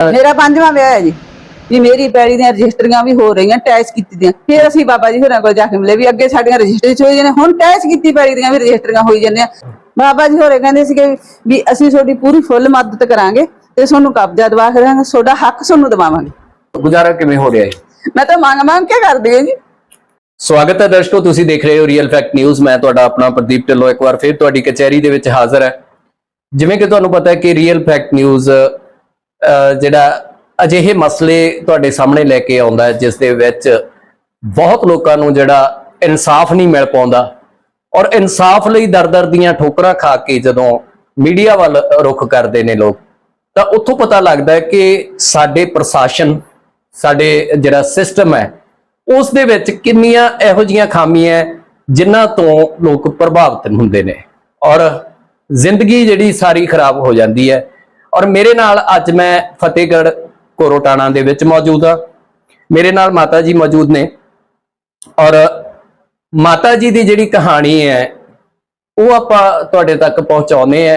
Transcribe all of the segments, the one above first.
ਮੇਰਾ ਪੰਜਵਾਂ ਵਿਆਹ ਹੈ ਜੀ। ਵੀ ਮੇਰੀ ਪੈੜੀ ਦੀਆਂ ਰਜਿਸਟਰੀਆਂ ਵੀ ਹੋ ਰਹੀਆਂ ਟੈਚ ਕੀਤੀ ਦੀਆਂ। ਫਿਰ ਅਸੀਂ ਬਾਬਾ ਜੀ ਹੋਰਾਂ ਕੋਲ ਜਾ ਕੇ ਮਿਲੇ ਵੀ ਅੱਗੇ ਸਾਡੀਆਂ ਰਜਿਸਟਰੀ ਚ ਹੋਈ ਜਾਂਦੇ ਹੁਣ ਟੈਚ ਕੀਤੀ ਪੈੜੀ ਦੀਆਂ ਵੀ ਰਜਿਸਟਰੀਆਂ ਹੋਈ ਜਾਂਦੀਆਂ। ਬਾਬਾ ਜੀ ਹੋਰੇ ਕਹਿੰਦੇ ਸੀਗੇ ਵੀ ਅਸੀਂ ਤੁਹਾਡੀ ਪੂਰੀ ਫੁੱਲ ਮਦਦ ਕਰਾਂਗੇ ਤੇ ਤੁਹਾਨੂੰ ਕਬਜ਼ਾ ਦਵਾ ਕੇ ਦੇਵਾਂਗੇ ਤੁਹਾਡਾ ਹੱਕ ਤੁਹਾਨੂੰ ਦਵਾਵਾਂਗੇ। ਗੁਜ਼ਾਰਾ ਕਿਵੇਂ ਹੋ ਰਿਹਾ ਹੈ? ਮੈਂ ਤਾਂ ਮੰਗ ਮੰਗ ਕੇ ਕਰਦੀ ਹਾਂ ਜੀ। ਸਵਾਗਤ ਹੈ ਦਰਸ਼ਕੋ ਤੁਸੀਂ ਦੇਖ ਰਹੇ ਹੋ ਰੀਅਲ ਫੈਕਟ ਨਿਊਜ਼ ਮੈਂ ਤੁਹਾਡਾ ਆਪਣਾ ਪ੍ਰਦੀਪ ਢਿੱਲੋਂ ਇੱਕ ਵਾਰ ਫਿਰ ਤੁਹਾਡੀ ਕਚਹਿਰੀ ਦੇ ਵਿੱਚ ਹਾਜ਼ਰ ਹੈ। ਜਿਵੇਂ ਕਿ ਤੁਹਾਨੂੰ ਪਤਾ ਹੈ ਕਿ ਰੀਅਲ ਫੈਕਟ ਨਿਊਜ਼ ਜਿਹੜਾ ਅਜਿਹੇ ਮਸਲੇ ਤੁਹਾਡੇ ਸਾਹਮਣੇ ਲੈ ਕੇ ਆਉਂਦਾ ਹੈ ਜਿਸ ਦੇ ਵਿੱਚ ਬਹੁਤ ਲੋਕਾਂ ਨੂੰ ਜਿਹੜਾ ਇਨਸਾਫ ਨਹੀਂ ਮਿਲ ਪਾਉਂਦਾ ਔਰ ਇਨਸਾਫ ਲਈ ਦਰ-ਦਰ ਦੀਆਂ ਠੋਕਰਾਂ ਖਾ ਕੇ ਜਦੋਂ ਮੀਡੀਆ ਵੱਲ ਰੁਖ ਕਰਦੇ ਨੇ ਲੋਕ ਤਾਂ ਉੱਥੋਂ ਪਤਾ ਲੱਗਦਾ ਹੈ ਕਿ ਸਾਡੇ ਪ੍ਰਸ਼ਾਸਨ ਸਾਡੇ ਜਿਹੜਾ ਸਿਸਟਮ ਹੈ ਉਸ ਦੇ ਵਿੱਚ ਕਿੰਨੀਆਂ ਇਹੋ ਜੀਆਂ ਖਾਮੀਆਂ ਹੈ, ਜਿਨ੍ਹਾਂ ਤੋਂ ਲੋਕ ਪ੍ਰਭਾਵਿਤ ਹੁੰਦੇ ਨੇ ਔਰ ਜ਼ਿੰਦਗੀ ਜਿਹੜੀ ਸਾਰੀ ਖਰਾਬ ਹੋ ਜਾਂਦੀ ਹੈ। ਔਰ ਮੇਰੇ ਨਾਲ ਅੱਜ ਮੈਂ ਫਤਿਹਗੜ੍ਹ ਕੋਰੋਟਾਣਾ ਦੇ ਵਿੱਚ ਮੌਜੂਦ ਹਾਂ। ਮੇਰੇ ਨਾਲ ਮਾਤਾ ਜੀ ਮੌਜੂਦ ਨੇ। ਔਰ ਮਾਤਾ ਜੀ ਦੀ ਜਿਹੜੀ ਕਹਾਣੀ ਹੈ, ਉਹ ਆਪਾਂ ਤੁਹਾਡੇ ਤੱਕ ਪਹੁੰਚਾਉਨੇ ਆ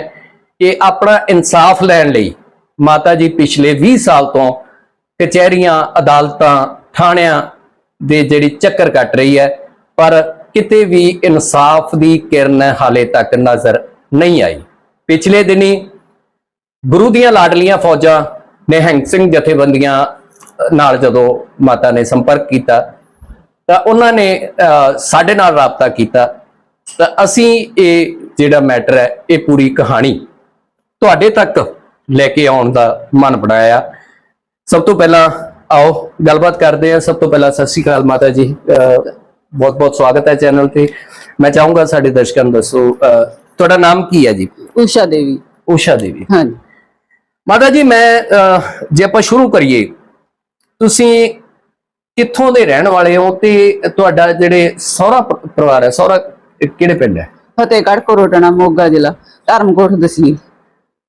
ਕਿ ਆਪਣਾ ਇਨਸਾਫ ਲੈਣ ਲਈ ਮਾਤਾ ਜੀ ਪਿਛਲੇ 20 ਸਾਲ ਤੋਂ ਕਚਹਿਰੀਆਂ, ਅਦਾਲਤਾਂ, ਥਾਣਿਆਂ ਦੇ ਜਿਹੜੀ ਚੱਕਰ ਕੱਟ ਰਹੀ ਹੈ, ਪਰ ਕਿਤੇ ਵੀ ਇਨਸਾਫ ਦੀ ਕਿਰਨ ਹਾਲੇ ਤੱਕ ਨਜ਼ਰ ਨਹੀਂ ਆਈ। ਪਿਛਲੇ ਦਿਨੀ ਗੁਰੂ ਦੀਆਂ ਲਾਡਲੀਆਂ ਫੌਜਾਂ ਨਿਹੰਗ ਸਿੰਘ ਜਥੇਬੰਦੀਆਂ ਨਾਲ ਜਦੋਂ ਮਾਤਾ ਨੇ ਸੰਪਰਕ ਕੀਤਾ ਤਾਂ ਉਹਨਾਂ ਨੇ ਸਾਡੇ ਨਾਲ ਰਾਬਤਾ ਕੀਤਾ। ਤਾਂ ਅਸੀਂ ਇਹ ਜਿਹੜਾ ਮੈਟਰ ਹੈ ਇਹ ਪੂਰੀ ਕਹਾਣੀ ਤੁਹਾਡੇ ਤੱਕ ਲੈ ਕੇ ਆਉਣ ਦਾ ਮਨ ਬਣਾਇਆ। ਸਭ ਤੋਂ ਪਹਿਲਾਂ ਆਓ ਗੱਲਬਾਤ ਕਰਦੇ ਹਾਂ। ਸਭ ਤੋਂ ਪਹਿਲਾਂ ਸਤਿ ਸ਼੍ਰੀ ਅਕਾਲ ਮਾਤਾ ਜੀ। ਬਹੁਤ ਬਹੁਤ ਸਵਾਗਤ ਹੈ ਚੈਨਲ ਤੇ। ਮੈਂ ਚਾਹੂੰਗਾ ਸਾਡੇ ਦਰਸ਼ਕਾਂ ਨੂੰ ਦੱਸੋ ਤੁਹਾਡਾ ਨਾਮ ਕੀ ਹੈ ਜੀ? ਊਸ਼ਾ ਦੇਵੀ। ਊਸ਼ਾ ਦੇਵੀ। ਹਾਂਜੀ। ਮਾਤਾ ਜੀ ਮੈਂ ਜੇ ਆਪਾਂ ਸ਼ੁਰੂ ਕਰੀਏ ਤੁਸੀਂ ਕਿੱਥੋਂ ਦੇ ਰਹਿਣ ਵਾਲੇ ਹੋ ਤੇ ਤੁਹਾਡਾ ਜਿਹੜੇ ਸਹੁਰਾ ਪਰਿਵਾਰ ਹੈ ਸਹੁਰਾ ਕਿਹੜੇ ਪਿੰਡ ਹੈ? ਫਤਿਹਗੜ੍ਹ ਕੋਰੋਟਣਾ ਮੋਗਾ ਜ਼ਿਲ੍ਹਾ ਧਰਮਕੋਟ ਦਸੀ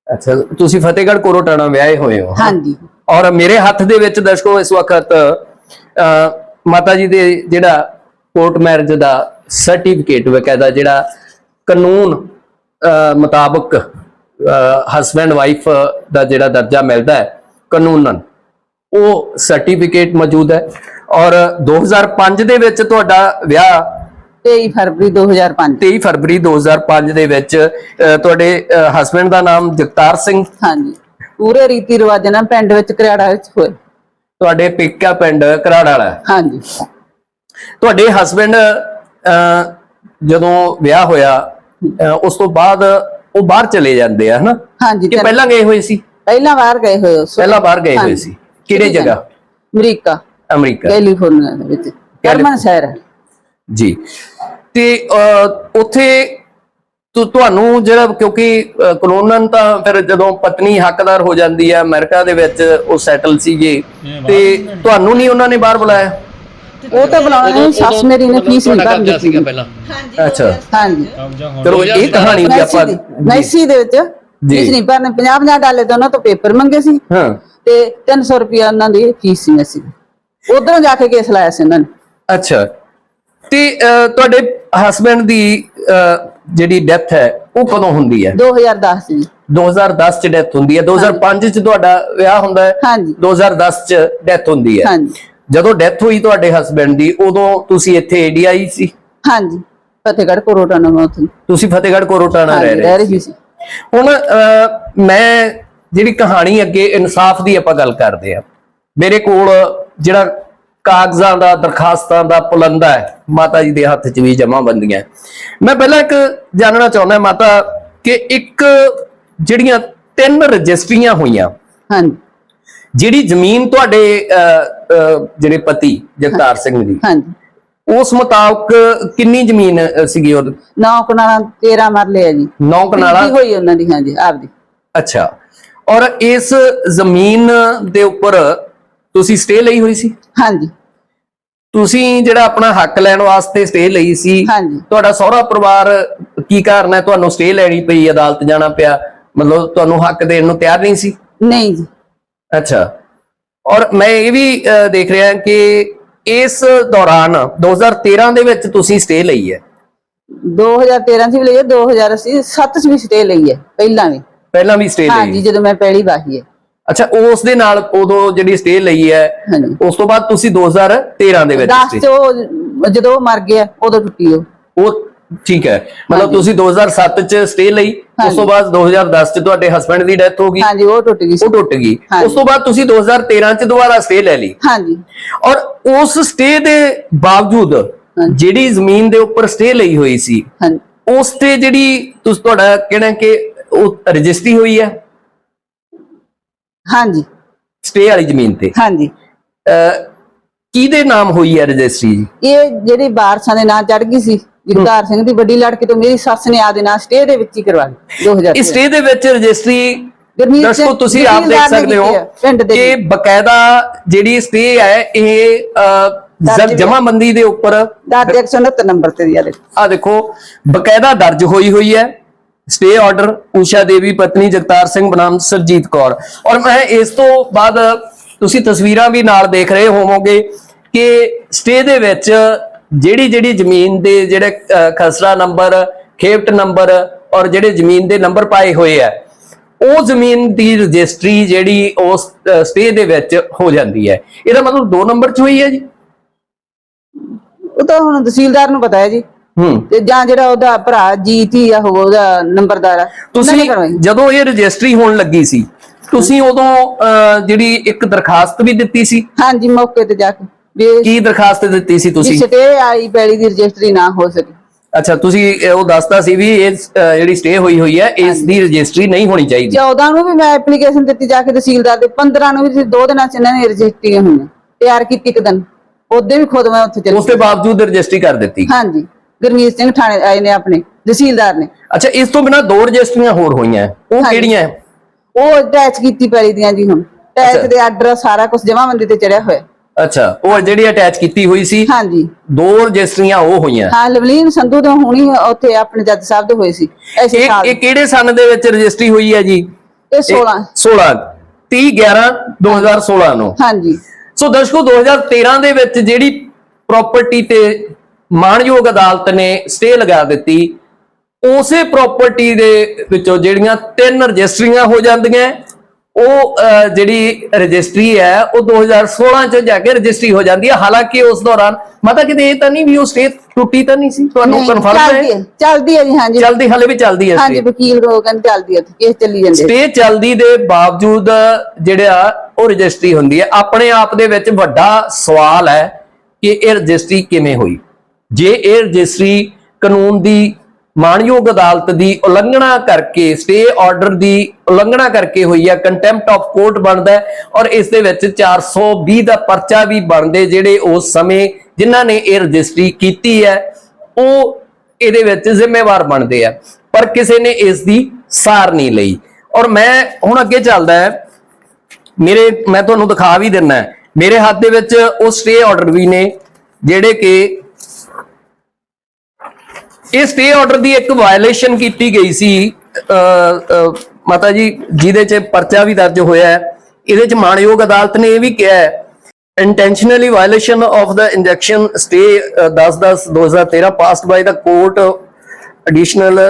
ਅੱਛਾ ਤੁਸੀਂ ਫਤਿਹਗੜ੍ਹ ਕੋਰੋਟਾਣਾ ਵਿਆਹੇ ਹੋਏ ਹੋ। ਹਾਂਜੀ। ਔਰ ਮੇਰੇ ਹੱਥ ਦੇ ਵਿੱਚ ਦਰਸ਼ਕੋ ਇਸ ਵਕਤ ਮਾਤਾ ਜੀ ਦੇ ਜਿਹੜਾ ਕੋਰਟ ਮੈਰਿਜ ਦਾ ਸਰਟੀਫਿਕੇਟ ਵਕਾਇਦਾ ਜਿਹੜਾ ਕਾਨੂੰਨ ਮੁਤਾਬਕ ਹਸਬੈਂਡ ਵਾਈਫ ਦਾ ਜਿਹੜਾ ਦਰਜਾ ਮਿਲਦਾ ਹੈ ਕਾਨੂੰਨਨ। ਉਹ ਸਰਟੀਫਿਕੇਟ ਮੌਜੂਦ ਹੈ ਔਰ 2005 ਦੇ ਵਿੱਚ ਤੁਹਾਡਾ ਵਿਆਹ 23 ਫਰਵਰੀ 2005 23 ਫਰਵਰੀ 2005 ਦੇ ਵਿੱਚ ਤੁਹਾਡੇ ਹਸਬੈਂਡ ਦਾ ਨਾਮ ਜਗਤਾਰ ਸਿੰਘ। ਹਾਂਜੀ। ਪੂਰੇ ਰੀਤੀ ਰਿਵਾਜਾਂ ਨਾਲ ਪਿੰਡ ਵਿੱਚ ਕਰਿਆੜਾ ਵਿੱਚ ਹੋਏ। ਤੁਹਾਡੇ ਪੇਕਾ ਪਿੰਡ ਘਰਾੜ ਵਾਲਾ। ਹਾਂਜੀ। ਤੁਹਾਡੇ ਹਸਬੰਡ ਜਦੋਂ ਵਿਆਹ ਹੋਇਆ ਉਸ ਤੋਂ ਬਾਅਦ ਉਹ ਬਾਹਰ ਚਲੇ ਜਾਂਦੇ ਆ ਹਨਾ? ਹਾਂਜੀ ਕਿ ਪਹਿਲਾਂ ਗਏ ਹੋਏ ਸੀ? ਪਹਿਲਾਂ ਬਾਹਰ ਗਏ ਹੋਏ ਉਸ ਪਹਿਲਾਂ ਬਾਹਰ ਗਏ ਹੋਏ। ਸੀ। ਕਿਹੜੇ ਜਗ੍ਹਾ? ਅਮਰੀਕਾ। ਅਮਰੀਕਾ। ਕੈਲੀਫੋਰਨੀਆ ਦੇ ਵਿੱਚ। ਕਰਮਨ ਸ਼ਹਿਰ। ਜੀ। ਤੇ ਉੱਥੇ ਤੁ- ਤੁਹਾਨੂੰ ਜਿਹੜਾ ਕਿਉਂਕਿ ਅਹ, ਕਾਨੂੰਨਨ ਤਾਂ ਫਿਰ ਜਦੋਂ ਪਤਨੀ ਹੱਕਦਾਰ ਹੋ ਜਾਂਦੀ ਹੈ ਅਮਰੀਕਾ ਦੇ ਵਿੱਚ ਉਹ ਸੈਟਲ ਸੀਗੇ। ਤੇ ਤੁਹਾਨੂੰ ਨਹੀਂ ਉਹਨਾਂ ਨੇ ਬਾਹਰ ਬੁਲਾਇਆ? ਉਹ ਤਾਂ ਬਣਾਉਣੇ ਸੱਸ ਮੇਰੀ ਨੇ ਫੀਸ ਨਹੀਂ ਭਰ ਦਿੱਤੀ ਪਹਿਲਾਂ। ਅੱਛਾ। ਹਾਂਜੀ। ਚਲੋ ਇਹ ਕਹਾਣੀ ਵੀ ਆਪਾਂ ਮੈਸੀ ਦੀ- ਦੇ ਵਿੱਚ। ਫੀਸ ਨਹੀਂ ਭਰਨੇ। 50 50 ਡਾਲੇ ਤੋਂ ਉਹਨਾਂ ਤੋਂ ਪੇਪਰ ਮੰਗੇ ਸੀ। ਹਾਂ। ਤੇ 300 ਰੁਪਿਆ ਉਹਨਾਂ ਦੀ ਫੀਸ ਸੀ ਮੈਸੀ ਉਧਰੋਂ ਜਾ ਕੇ ਕੇਸ ਲਾਇਆ ਸੀ ਉਹਨਾਂ ਨੇ। ਅੱਛਾ। ਤੇ ਤੁਹਾਡੇ ਹਸਬੰਡ ਦੀ ਜਿਹੜੀ ਡੈਥ ਹੈ ਉਹ ਕਦੋਂ ਹੁੰਦੀ ਹੈ? 2010 ਚ ਜੀ 2010 ਚ ਡੈਥ ਹੁੰਦੀ ਹੈ। 2005 ਚ ਤੁਹਾਡਾ ਵਿਆਹ ਹੁੰਦਾ ਹੈ। ਹਾਂਜੀ। 2010 ਚ ਡੈਥ ਹੁੰਦੀ ਹੈ। ਹਾਂਜੀ। ਜਦੋਂ ਡੈਥ ਹੋਈ ਤੁਹਾਡੇ ਹਸਬੰਡ ਦੀ ਉਦੋਂ ਤੁਸੀਂ ਇੱਥੇ ਏਡੀਆਈ ਸੀ? ਹਾਂਜੀ ਫਤਿਹਗੜ੍ਹ ਕੋਰੋਟਾ ਨਵਾਂ ਉੱਥੇ। ਤੁਸੀਂ ਫਤਿਹਗੜ੍ਹ ਕੋਰੋਟਾਣਾ ਰਹਿ ਹਾਂਜੀ, ਰਹੇ ਰਹਿ ਰਹੀ ਸੀ। ਹੁਣ ਅਹ, ਮੈਂ ਜਿਹੜੀ ਕਹਾਣੀ ਅੱਗੇ ਇਨਸਾਫ ਦੀ ਆਪਾਂ ਗੱਲ ਕਰਦੇ ਆ ਮੇਰੇ ਕੋਲ ਜਿਹੜਾ ਕਾਗਜ਼ਾਂ ਦਾ ਦਰਖਾਸਤਾਂ ਦਾ ਪੁਲੰਦਾ ਹੈ ਮਾਤਾ ਜੀ ਦੇ ਹੱਥ 'ਚ ਵੀ ਜਮਾ ਬੰਦੀਆਂ ਮੈਂ ਪਹਿਲਾਂ ਇੱਕ ਜਾਣਨਾ ਚਾਹੁੰਦਾ ਮਾਤਾ ਕਿ ਇੱਕ ਜਿਹੜੀਆਂ ਤਿੰਨ ਰਜਿਸਟਰੀਆਂ ਹੋਈਆਂ ਹਾਂਜੀ। ਜਿਹੜੀ ਜ਼ਮੀਨ ਤੁਹਾਡੇ ਜਿਹੜੇ ਪਤੀ ਜਗਤਾਰ ਸਿੰਘ ਜੀ ਹਾਂਜੀ। ਉਸ ਮੁਤਾਬਕ ਕਿੰਨੀ ਜ਼ਮੀਨ ਸੀਗੀ ਉਹ? ਨੌ ਕਨਾਲਾਂ 13 ਮਰਲੇ ਆ ਜੀ। ਨੌ ਕਨਾਲਾ? ਹੋਈ ਉਹਨਾਂ ਦੀ ਹਾਂਜੀ ਆਪਦੀ। ਅੱਛਾ। ਔਰ ਇਸ ਜ਼ਮੀਨ ਦੇ ਉੱਪਰ ਤੁਸੀਂ ਸਟੇ ਲਈ ਹੋਈ ਸੀ? ਹਾਂਜੀ। ਤੁਸੀਂ ਜਿਹੜਾ ਆਪਣਾ ਹੱਕ ਲੈਣ ਵਾਸਤੇ ਸਟੇ ਲਈ ਸੀ ਤੁਹਾਡਾ ਸਹੁਰਾ ਪਰਿਵਾਰ ਕੀ ਕਾਰਨ ਹੈ? ਤੁਹਾਨੂੰ ਸਟੇ ਲੈਣੀ ਪਈ ਅਦਾਲਤ ਜਾਣਾ ਪਿਆ ਮਤਲਬ ਤੁਹਾਨੂੰ ਹੱਕ ਦੇਣ ਨੂੰ ਤਿਆਰ ਨਹੀਂ ਸੀ? ਨਹੀਂ ਜੀ। ਅੱਛਾ। ਔਰ ਮੈਂ ਇਹ ਵੀ ਦੇਖ ਰਿਹਾ ਕਿ ਇਸ ਦੌਰਾਨ 2013 ਦੇ ਵਿੱਚ ਤੁਸੀਂ ਸਟੇ ਲਈ ਹੈ। 2013 ਚ ਵੀ ਲਈ ਹੈ 2000 ਅਸੀਂ 7 ਚ ਵੀ ਸਟੇ ਲਈ ਹੈ ਪਹਿਲਾਂ ਵੀ। ਪਹਿਲਾਂ ਵੀ ਸਟੇ ਲਈ। ਹਾਂਜੀ ਜਦੋਂ ਮੈਂ ਪਹਿਲੀ ਵਾਹੀ ਹੈ। ਅੱਛਾ ਉਸ ਦੇ ਨਾਲ ਉਦੋਂ ਜਿਹੜੀ ਸਟੇ ਲਈ ਹੈ ਉਸ ਤੋਂ ਬਾਅਦ ਤੁਸੀਂ 2013 ਦੇ ਵਿੱਚ 10 stay- ਚ ਉਹ ਜਦੋਂ ਮਰ ਗਿਆ ਉਦੋਂ ਟੁੱਟੀ ਉਹ। ਉਹ ਠੀਕ ਹੈ। ਮਤਲਬ। ਤੁਸੀਂ 2007 ਚ ਸਟੇ ਲਈ ਉਸ। ਤੋਂ ਬਾਅਦ 2010 ਚ ਤੁਹਾਡੇ ਹਸਬੰਡ ਦੀ ਡੈਥ ਹੋ ਗਈ। ਹਾਂਜੀ ਉਹ ਟੁੱਟ ਗਈ ਉਹ ਟੁੱਟ ਗਈ। ਉਸ ਤੋਂ ਬਾਅਦ ਤੁਸੀਂ 2013 ਚ ਦੁਬਾਰਾ ਸਟੇ ਲੈ ਲਈ। ਹਾਂਜੀ। ਔਰ ਉਸ ਸਟੇ ਦੇ ਬਾਵਜੂਦ। ਜਿਹੜੀ ਜ਼ਮੀਨ ਦੇ ਉੱਪਰ ਸਟੇ ਲਈ ਹੋਈ ਸੀ ਹਾਂਜੀ। ਉਸ ਤੇ ਜਿਹੜੀ ਤੁਸੀਂ ਤੁਹਾਡਾ ਕਹਿਣਾ ਕਿ ਉਹ ਰਜਿਸਟਰੀ ਹੋਈ ਹੈ? ਹਾਂਜੀ। ਸਟੇ ਵਾਲੀ ਜ਼ਮੀਨ ਤੇ। ਹਾਂਜੀ। ਕਿਹਦੇ ਨਾਮ ਹੋਈ ਹੈ ਰਜਿਸਟਰੀ? ਜੀ ਇਹ ਜਿਹੜੀ ਬਾਰਸਾਂ ਦੇ ਨਾਂ ਚੜ ਗਈ ਸੀ। ਜਗਤਾਰ ਸਿੰਘ ਦੀ ਵੱਡੀ ਲੜਕੀ ਤੋਂ ਮੇਰੀ ਸੱਸ ਨੇ ਆਦੇ ਨਾਂ ਸਟੇ ਦੇ ਵਿੱਚ ਹੀ ਕਰਵਾ ਲਈ 2000 ਇਸ ਸਟੇ ਦੇ ਵਿੱਚ ਰਜਿਸਟਰੀ ਦਰਸ਼ਕੋ ਤੁਸੀਂ ਆਪ ਦੇਖ ਸਕਦੇ ਹੋ ਕਿ ਬਕਾਇਦਾ ਜਿਹੜੀ ਸਟੇ ਹੈ ਇਹ। ਜਮਾਬੰਦੀ ਦੇ ਉੱਪਰ ਦਾਦੇ 169 ਨੰਬਰ ਤੇ ਦੀ ਆ ਦੇਖੋ। ਬਕਾਇਦਾ ਦਰਜ ਹੋਈ ਹੋਈ ਹੈ। ਸਟੇ ਆਰਡਰ ਊਸ਼ਾ ਦੇਵੀ ਪਤਨੀ ਜਗਤਾਰ ਸਿੰਘ ਬਨਾਮ ਸਰਜੀਤ ਕੌਰ। ਔਰ ਮੈਂ ਇਸ ਤੋਂ ਬਾਅਦ ਤੁਸੀਂ ਤਸਵੀਰਾਂ ਵੀ ਨਾਲ ਦੇਖ ਰਹੇ ਹੋਵੋਗੇ ਕਿ ਸਟੇ ਦੇ ਵਿੱਚ ਜਿਹੜੀ ਜਿਹੜੀ ਜ਼ਮੀਨ ਦੇ ਜਿਹੜੇ ਖਸਰਾ ਨੰਬਰ ਖੇਪਟ ਨੰਬਰ ਔਰ ਜਿਹੜੇ ਜ਼ਮੀਨ ਦੇ ਨੰਬਰ ਪਾਏ ਹੋਏ ਆ ਉਹ ਜ਼ਮੀਨ ਦੀ ਰਜਿਸਟਰੀ ਜਿਹੜੀ ਉਸ ਸਟੇ ਦੇ ਵਿੱਚ ਹੋ ਜਾਂਦੀ ਹੈ। ਇਹਦਾ ਮਤਲਬ ਦੋ ਨੰਬਰ ਚ ਹੋਈ ਹੈ ਜੀ? ਉਹ ਤਾਂ ਹੁਣ ਤਹਿਸੀਲਦਾਰ ਨੂੰ ਪਤਾ ਹੈ ਜੀ। ਹੂੰ। ਤੇ ਜਾਂ ਜਿਹੜਾ ਉਹਦਾ ਭਰਾ ਜੀਤੀ ਆ ਉਹ ਉਹਦਾ ਨੰਬਰਦਾਰ ਆ ਤੁਸੀਂ। ਜਦੋਂ ਇਹ ਰਜਿਸਟਰੀ ਹੋਣ ਲੱਗੀ ਸੀ ਤੁਸੀਂ ਉਦੋਂ ਜਿਹੜੀ ਇੱਕ ਦਰਖਾਸਤ ਵੀ ਦਿੱਤੀ ਸੀ? ਹਾਂਜੀ ਮੌਕੇ ਤੇ ਜਾ ਕੇ। ਵੀ ਕੀ ਦਰਖਾਸਤ ਦਿੱਤੀ ਸੀ ਤੁਸੀਂ? ਸਟੇ ਆਈ ਪੈਲੀ ਦੀ ਰਜਿਸਟਰੀ ਨਾ ਹੋ ਸਕੇ। ਅੱਛਾ ਤੁਸੀਂ ਇਹ ਉਹ ਦੱਸਦਾ ਸੀ ਵੀ ਇਹ ਅਹ, ਜਿਹੜੀ ਸਟੇ ਹੋਈ ਹੋਈ ਹੈ ਇਸ ਦੀ ਰਜਿਸਟਰੀ ਨਹੀਂ ਹੋਣੀ ਚਾਹੀਦੀ। 14 ਨੂੰ ਵੀ ਮੈਂ ਐਪਲੀਕੇਸ਼ਨ ਦਿੱਤੀ ਜਾ ਕੇ ਤਹਿਸੀਲਦਾਰ ਦੇ 15 ਨੂੰ ਵੀ ਦੋ ਦਿਨਾਂ ਚ ਇਹਨਾਂ ਨੇ ਰਜਿਸਟਰੀ ਹੋਈਆਂ ਤਿਆਰ ਕੀਤੀ ਇੱਕ ਦਿਨ। ਉਹਦੇ ਵੀ ਖੁਦ ਮੈਂ ਉੱਥੇ ਚਲੀ। ਉਸ ਦੇ ਬਾਵਜੂਦ ਰਜਿਸਟਰੀ ਕਰ ਦਿੱਤੀ। ਹਾਂਜੀ। ਗੁਰਮੀਤ ਸਿੰਘ ਥਾਣੇ ਆਏ ਨੇ ਆਪਣੇ ਤਹਿਸੀਲਦਾਰ ਨੇ। ਅੱਛਾ ਇਸ ਤੋਂ ਬਿਨਾ ਦੋ ਰਜਿਸਟਰੀਆਂ ਹੋਰ ਹੋਈਆਂ। ਉਹ ਹਾਂਜੀ। ਕਿਹੜੀਆਂ ਹੈ? ਉਹ ਅਟੈਚ ਕੀਤੀ ਪੈਲੀ ਦੀਆਂ ਜੀ ਹੁਣ। ਅੱਛਾ। ਟੈਚ ਦੇ ਆਰਡਰ ਸਾਰਾ ਕੁਝ ਜਮਾਬੰਦੀ ਤੇ ਚੜਿਆ ਹੋਇਆ। ਅੱਛਾ ਉਹ ਜਿਹੜੀ ਅਟੈਚ ਕੀਤੀ ਹੋਈ ਸੀ ਹਾਂਜੀ। ਦੋ ਰਜਿਸਟਰੀਆਂ ਉਹ ਹੋਈਆਂ। ਹਾਂ ਲਵਲੀਨ ਸੰਧੂ ਤੋਂ ਹੁਣੀ ਉੱਥੇ ਆਪਣੇ ਜੱਜ ਸਾਹਿਬ ਦੇ ਹੋਏ ਸੀ ਇਹ ਕਿਹੜੇ ਸਨ ਦੇ ਵਿੱਚ ਰਜਿਸਟਰੀ ਹੋਈ ਹੈ ਜੀ? ਇਹ 16 16 30 11 2016 ਨੂੰ। ਹਾਂਜੀ। ਸੋ ਦਰਸ਼ਕੋ 2013 ਦੇ ਵਿੱਚ ਜਿਹੜੀ ਪ੍ਰਾਪਰਟੀ ਤੇ ਮਾਣਯੋਗ ਅਦਾਲਤ ਨੇ ਸਟੇ ਲਗਾ ਦਿੱਤੀ ਉਸੇ ਪ੍ਰਾਪਰਟੀ ਦੇ ਵਿੱਚੋਂ ਜਿਹੜੀਆਂ ਤਿੰਨ ਰਜਿਸਟਰੀਆਂ ਹੋ ਜਾਂਦੀਆਂ ਉਹ ਜਿਹੜੀ ਰਜਿਸਟਰੀ ਹੈ ਉਹ 2016 ਚ ਜਾ ਕੇ ਰਜਿਸਟਰੀ ਹੋ ਜਾਂਦੀ ਹੈ। ਹਾਲਾਂਕਿ ਉਸ ਦੌਰਾਨ ਮਤਾ ਕਿਤੇ ਇਹ ਤਾਂ ਨਹੀਂ ਵੀ ਉਹ ਸਟੇ ਟੁੱਟੀ ਤਾਂ ਨਹੀਂ ਸੀ? ਤੁਹਾਨੂੰ ਕਨਫਰਮ ਚੱਲਦੀ ਹੈ ਚੱਲਦੀ ਹੈ ਜੀ ਹਾਂਜੀ। ਜਲਦੀ ਹਲੇ ਵੀ ਚੱਲਦੀ ਹੈ ਹਾਂਜੀ ਵਕੀਲ ਕਹਿੰਦੇ ਚੱਲਦੀ ਹੈ ਕੇਸ ਚੱਲੀ ਜਾਂਦੇ ਸਟੇ ਚੱਲਦੀ ਦੇ ਬਾਵਜੂਦ ਜਿਹੜਾ ਉਹ ਰਜਿਸਟਰੀ ਹੁੰਦੀ ਹੈ। ਆਪਣੇ ਆਪ ਦੇ ਵਿੱਚ ਵੱਡਾ ਸਵਾਲ ਹੈ ਕਿ ਇਹ ਰਜਿਸਟਰੀ ਕਿਵੇਂ ਹੋਈ? ਜੇ ਇਹ ਰਜਿਸਟਰੀ ਕਾਨੂੰਨ ਦੀ ਮਾਣਯੋਗ ਅਦਾਲਤ ਦੀ ਉਲੰਘਣਾ ਕਰਕੇ, ਸਟੇ ਆਰਡਰ ਦੀ ਉਲੰਘਣਾ ਕਰਕੇ ਹੋਈ ਹੈ ਕੰਟੈਂਪਟ ਆਫ ਕੋਰਟ ਬਣਦਾ ਔਰ ਇਸ ਦੇ ਵਿੱਚ 420 ਦਾ ਪਰਚਾ ਵੀ ਬਣਦੇ ਜਿਹੜੇ ਉਸ ਸਮੇਂ ਜਿਨ੍ਹਾਂ ਨੇ ਇਹ ਰਜਿਸਟਰੀ ਕੀਤੀ ਹੈ, ਉਹ ਇਹਦੇ ਵਿੱਚ ਜ਼ਿੰਮੇਵਾਰ ਬਣਦੇ ਆ, ਪਰ ਕਿਸੇ ਨੇ ਇਸ ਦੀ ਸਾਰ ਨਹੀਂ ਲਈ। ਔਰ ਮੈਂ ਹੁਣ ਅੱਗੇ ਚੱਲਦਾ ਹੈ। ਮੇਰੇ, ਮੈਂ ਤੁਹਾਨੂੰ ਦਿਖਾ ਵੀ ਦਿੰਨਾ ਮੇਰੇ ਹੱਥ ਦੇ ਵਿੱਚ ਉਹ ਸਟੇ ਆਰਡਰ ਵੀ ਨੇ, ਜਿਹੜੇ ਕਿ ਇਹ ਸਟੇ ਆਰਡਰ ਦੀ ਇੱਕ ਵਾਇਲੇਸ਼ਨ ਕੀਤੀ ਗਈ ਸੀ ਅ, ਅ, ਮਾਤਾ ਜੀ ਜਿਹਦੇ 'ਚ ਪਰਚਾ ਵੀ ਦਰਜ ਹੋਇਆ ਹੈ ਇਹਦੇ 'ਚ ਮਾਣਯੋਗ ਅਦਾਲਤ ਨੇ ਇਹ ਵੀ ਕਿਹਾ ਹੈ intentionally violation of the injection stay uh, 10-10-2013 passed by the court additional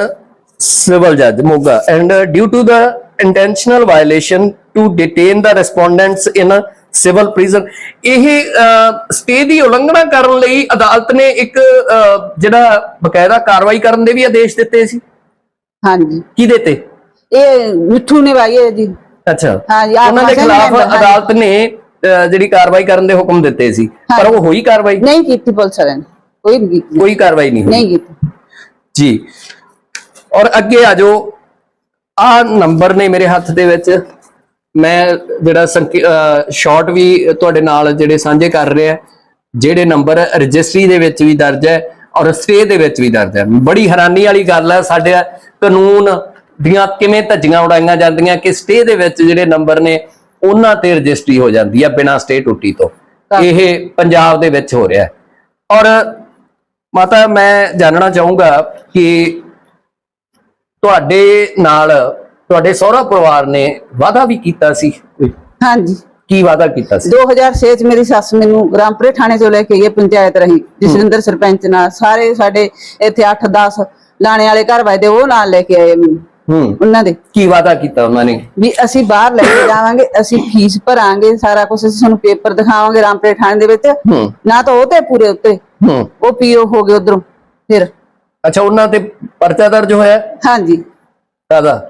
civil judge Moga and uh, due to the intentional violation to detain the respondents in a civil prison ਇਹ ਸਟੇ ਦੀ ਉਲੰਘਣਾ ਕਰਨ ਲਈ ਅਦਾਲਤ ਨੇ ਇੱਕ ਜਿਹੜਾ ਬਕਾਇਦਾ ਕਾਰਵਾਈ ਕਰਨ ਦੇ ਵੀ ਆਦੇਸ਼ ਦਿੱਤੇ ਸੀ। ਹਾਂਜੀ। ਕਿਹਦੇ ਤੇ ਇਹ ਮਿੱਠੂ ਨੇ ਵਾਈ ਹੈ ਜੀ। ਅੱਛਾ। ਹਾਂਜੀ, ਉਹਨਾਂ ਦੇ ਖਿਲਾਫ। ਅਦਾਲਤ ਨੇ ਜਿਹੜੀ ਕਾਰਵਾਈ ਕਰਨ ਦੇ ਹੁਕਮ ਦਿੱਤੇ ਸੀ। ਪਰ ਉਹ ਹੋਈ ਕਾਰਵਾਈ? ਨਹੀਂ ਕੀਤੀ ਪੁਲਿਸ ਵਾਲਿਆਂ ਨੇ। ਕੋਈ ਕੋਈ ਕਾਰਵਾਈ ਨਹੀਂ ਹੋਈ। ਨਹੀਂ ਕੀਤੀ। ਜੀ। ਔਰ ਅੱਗੇ ਆ ਜਾਓ। ਆ ਨੰਬਰ ਨੇ ਮੇਰੇ ਹੱਥ ਦੇ ਵਿੱਚ। ਮੈਂ ਜਿਹੜਾ ਸ਼ਾਰਟ ਵੀ ਤੁਹਾਡੇ ਨਾਲ ਜਿਹੜੇ ਸਾਂਝੇ ਕਰ ਰਿਹਾ ਜਿਹੜੇ ਨੰਬਰ ਰਜਿਸਟਰੀ ਦੇ ਵਿੱਚ ਵੀ ਦਰਜ ਹੈ ਔਰ ਸਟੇ ਦੇ ਵਿੱਚ ਵੀ ਦਰਜ ਹੈ। ਬੜੀ ਹੈਰਾਨੀ ਵਾਲੀ ਗੱਲ ਹੈ ਸਾਡੇ ਕਾਨੂੰਨ ਦੀਆਂ ਕਿਵੇਂ ਧੱਜੀਆਂ ਉਡਾਈਆਂ ਜਾਂਦੀਆਂ ਕਿ ਸਟੇ ਦੇ ਵਿੱਚ ਜਿਹੜੇ ਨੰਬਰ ਨੇ ਉਹਨਾਂ ਤੇ ਰਜਿਸਟਰੀ ਹੋ ਜਾਂਦੀ ਹੈ ਬਿਨਾਂ ਸਟੇ ਟੁੱਟੀ ਤੋਂ। ਇਹ ਪੰਜਾਬ ਦੇ ਵਿੱਚ ਹੋ ਰਿਹਾ ਹੈ। ਔਰ ਮਾਤਾ ਮੈਂ ਜਾਣਨਾ ਚਾਹੂੰਗਾ ਕਿ ਤੁਹਾਡੇ ਨਾਲ ਤੁਹਾਡੇ ਸਹੁਰਾ ਪਰਿਵਾਰ ਨੇ ਵਾਅਦਾ ਵੀ ਕੀਤਾ ਸੀ? ਕੋਈ? ਹਾਂਜੀ। ਕੀ ਵਾਅਦਾ ਕੀਤਾ ਸੀ? 2006 ਚ ਮੇਰੀ ਸੱਸ ਮੈਨੂੰ ਰਾਮਪੁਰੇ ਥਾਣੇ ਚੋਂ ਲੈ ਕੇ ਗਈ ਪੰਚਾਇਤ ਰਹੀ ਜਸਵਿੰਦਰ ਸਰਪੰਚ ਨਾਲ। ਸਾਰੇ ਸਾਡੇ ਇੱਥੇ 8 10 ਲਾਣੇ ਵਾਲੇ ਘਰ ਵਜਦੇ ਉਹ ਨਾਲ ਲੈ ਕੇ ਆਏ ਮੈਨੂੰ। ਹੂੰ। ਉਹਨਾਂ ਦੇ। ਕੀ ਵਾਅਦਾ ਕੀਤਾ ਉਹਨਾਂ ਨੇ? ਵੀ ਅਸੀਂ ਬਾਹਰ ਲੈ ਕੇ ਜਾਵਾਂਗੇ ਅਸੀਂ ਫੀਸ ਭਰਾਂਗੇ ਸਾਰਾ ਕੁਝ ਅਸੀਂ ਤੁਹਾਨੂੰ ਪੇਪਰ ਦਿਖਾਵਾਂਗੇ ਰਾਮਪੁਰੇ ਥਾਣੇ ਦੇ ਵਿੱਚ। ਨਾ ਤਾਂ ਉਹ ਤੇ ਪੂਰੇ ਉੱਤੇ। ਉਹ ਪੀਓ ਹੋ ਗਏ ਉਧਰੋਂ ਫਿਰ। ਅੱਛਾ ਉਹਨਾਂ ਤੇ ਪਰਚਾ ਦਰਜ ਹੋਇਆ? ਹਾਂਜੀ। ਕਾਦਾ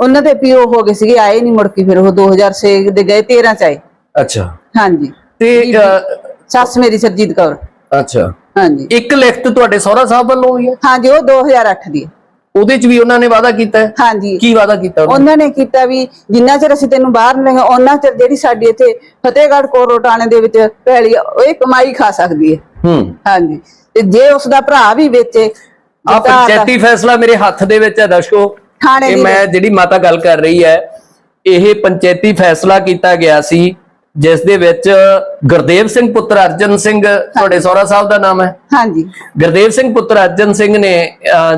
ਉਹਨਾਂ ਦੇ ਪੀਓ ਹੋ ਗਏ ਸੀਗੇ ਆਏ ਨਹੀਂ ਮੁੜ ਕੇ ਫਿਰ ਉਹ 2006 ਦੇ ਗਏ 13 ਚ ਆਏ। ਅੱਛਾ। ਹਾਂਜੀ। ਤੇ ਸੱਸ ਮੇਰੀ ਸਰਜੀਤ ਕੌਰ। ਅੱਛਾ। ਹਾਂਜੀ। ਇੱਕ ਲਿਖਤ ਤੁਹਾਡੇ ਸਹੁਰਾ ਸਾਹਿਬ ਵੱਲੋਂ ਹੋਈ ਹੈ? ਹਾਂਜੀ ਉਹ 2008 ਦੀ ਹੈ। ਉਹਦੇ ਚ ਵੀ ਉਹਨਾਂ ਨੇ ਵਾਅਦਾ ਕੀਤਾ ਹੈ? ਹਾਂਜੀ। ਕੀ ਵਾਅਦਾ ਕੀਤਾ ਉਹਨਾਂ? ਉਹਨਾਂ ਨੇ ਕੀਤਾ ਵੀ ਜਿੰਨਾ ਚਿਰ ਅਸੀਂ ਤੈਨੂੰ ਬਾਹਰ ਨਹੀਂ ਲੰਗਾ ਉਹਨਾਂ ਚਿਰ ਜਿਹੜੀ ਸਾਡੀ ਇੱਥੇ ਫਤਿਹਗੜ੍ਹ ਕੋਰੋ ਟਾਣੇ ਦੇ ਵਿੱਚ ਪੈਲੀ ਆ, ਉਹ ਇਹ ਕਮਾਈ ਖਾ ਸਕਦੀ ਹੈ। ਹੂੰ। ਹਾਂਜੀ। ਤੇ ਜੇ ਉਸ ਦਾ ਭਰਾ ਵੀ ਵੇਚੇ ਆ ਪੰਚਾਇਤੀ ਫੈਸਲਾ ਮੇਰੇ ਹੱਥ ਦੇ ਵਿੱਚ ਹੈ ਦਰਸ਼ਕੋ ਥਾਣੇ ਇਹ ਦੀ ਮੈਂ ਜਿਹੜੀ ਮਾਤਾ ਗੱਲ ਕਰ ਰਹੀ ਹੈ ਇਹ ਪੰਚਾਇਤੀ ਫੈਸਲਾ ਕੀਤਾ ਗਿਆ ਸੀ ਜਿਸ ਦੇ ਵਿੱਚ ਗੁਰਦੇਵ ਸਿੰਘ ਪੁੱਤਰ ਅਰਜਨ ਸਿੰਘ ਤੁਹਾਡੇ ਸਹੁਰਾ ਸਾਹਿਬ ਦਾ ਨਾਮ ਹੈ? ਹਾਂਜੀ। ਗੁਰਦੇਵ ਸਿੰਘ ਪੁੱਤਰ ਅਰਜਨ ਸਿੰਘ ਨੇ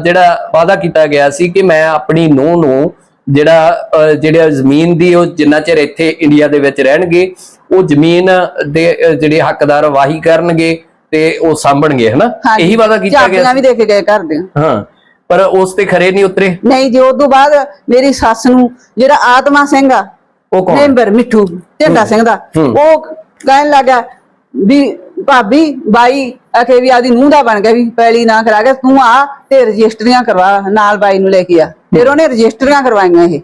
ਜਿਹੜਾ ਵਾਅਦਾ ਕੀਤਾ ਗਿਆ ਸੀ ਕਿ ਮੈਂ ਆਪਣੀ ਨੂੰਹ ਨੂੰ ਜਿਹੜਾ ਜਿਹੜਾ ਜ਼ਮੀਨ ਦੀ ਉਹ ਜਿੰਨਾ ਚਿਰ ਇੱਥੇ ਇੰਡੀਆ ਦੇ ਵਿੱਚ ਰਹਿਣਗੇ ਉਹ ਜ਼ਮੀਨ ਦੇ ਜਿਹੜੇ ਹੱਕਦਾਰ ਵਾਹੀ ਕਰਨਗੇ ਤੇ ਉਹ ਸਾਂਭਣਗੇ ਹਨਾ। ਇਹੀ ਵਾਅਦਾ ਕੀਤਾ ਗਿਆ ਚਾਬੀਆਂ ਵੀ ਦੇ ਕੇ ਗਏ ਘਰ ਦੇ ਹਾਂ। ਪਰ ਉਸ ਤੇ ਖਰੇ ਨਹੀਂ ਉਤਰੇ? ਨਹੀਂ ਜੀ ਉਸ ਤੋਂ ਬਾਅਦ ਮੇਰੀ ਸੱਸ ਨੂੰ ਜਿਹੜਾ ਆਤਮਾ ਸਿੰਘ ਆ ਉਹ ਕੌਣ? ਮੈਂਬਰ ਮਿੱਠੂ ਢੇਡਾ ਸਿੰਘ ਦਾ। ਉਹ ਕਹਿਣ ਲੱਗਾ ਵੀ ਭਾਬੀ ਬਾਈ ਅਖੇ ਵੀ ਆਦੀ ਨੂੰਹ ਦਾ ਬਣ ਗਿਆ ਵੀ ਪੈਲੀ ਨਾ ਕਰਾ ਕੇ ਤੂੰ ਆ ਤੇ ਰਜਿਸਟਰੀਆਂ ਕਰਵਾ ਨਾਲ ਬਾਈ ਨੂੰ ਲੈ ਕੇ ਆ। ਫਿਰ ਉਹਨੇ ਰਜਿਸਟਰੀਆਂ ਕਰਵਾਈਆਂ ਇਹ।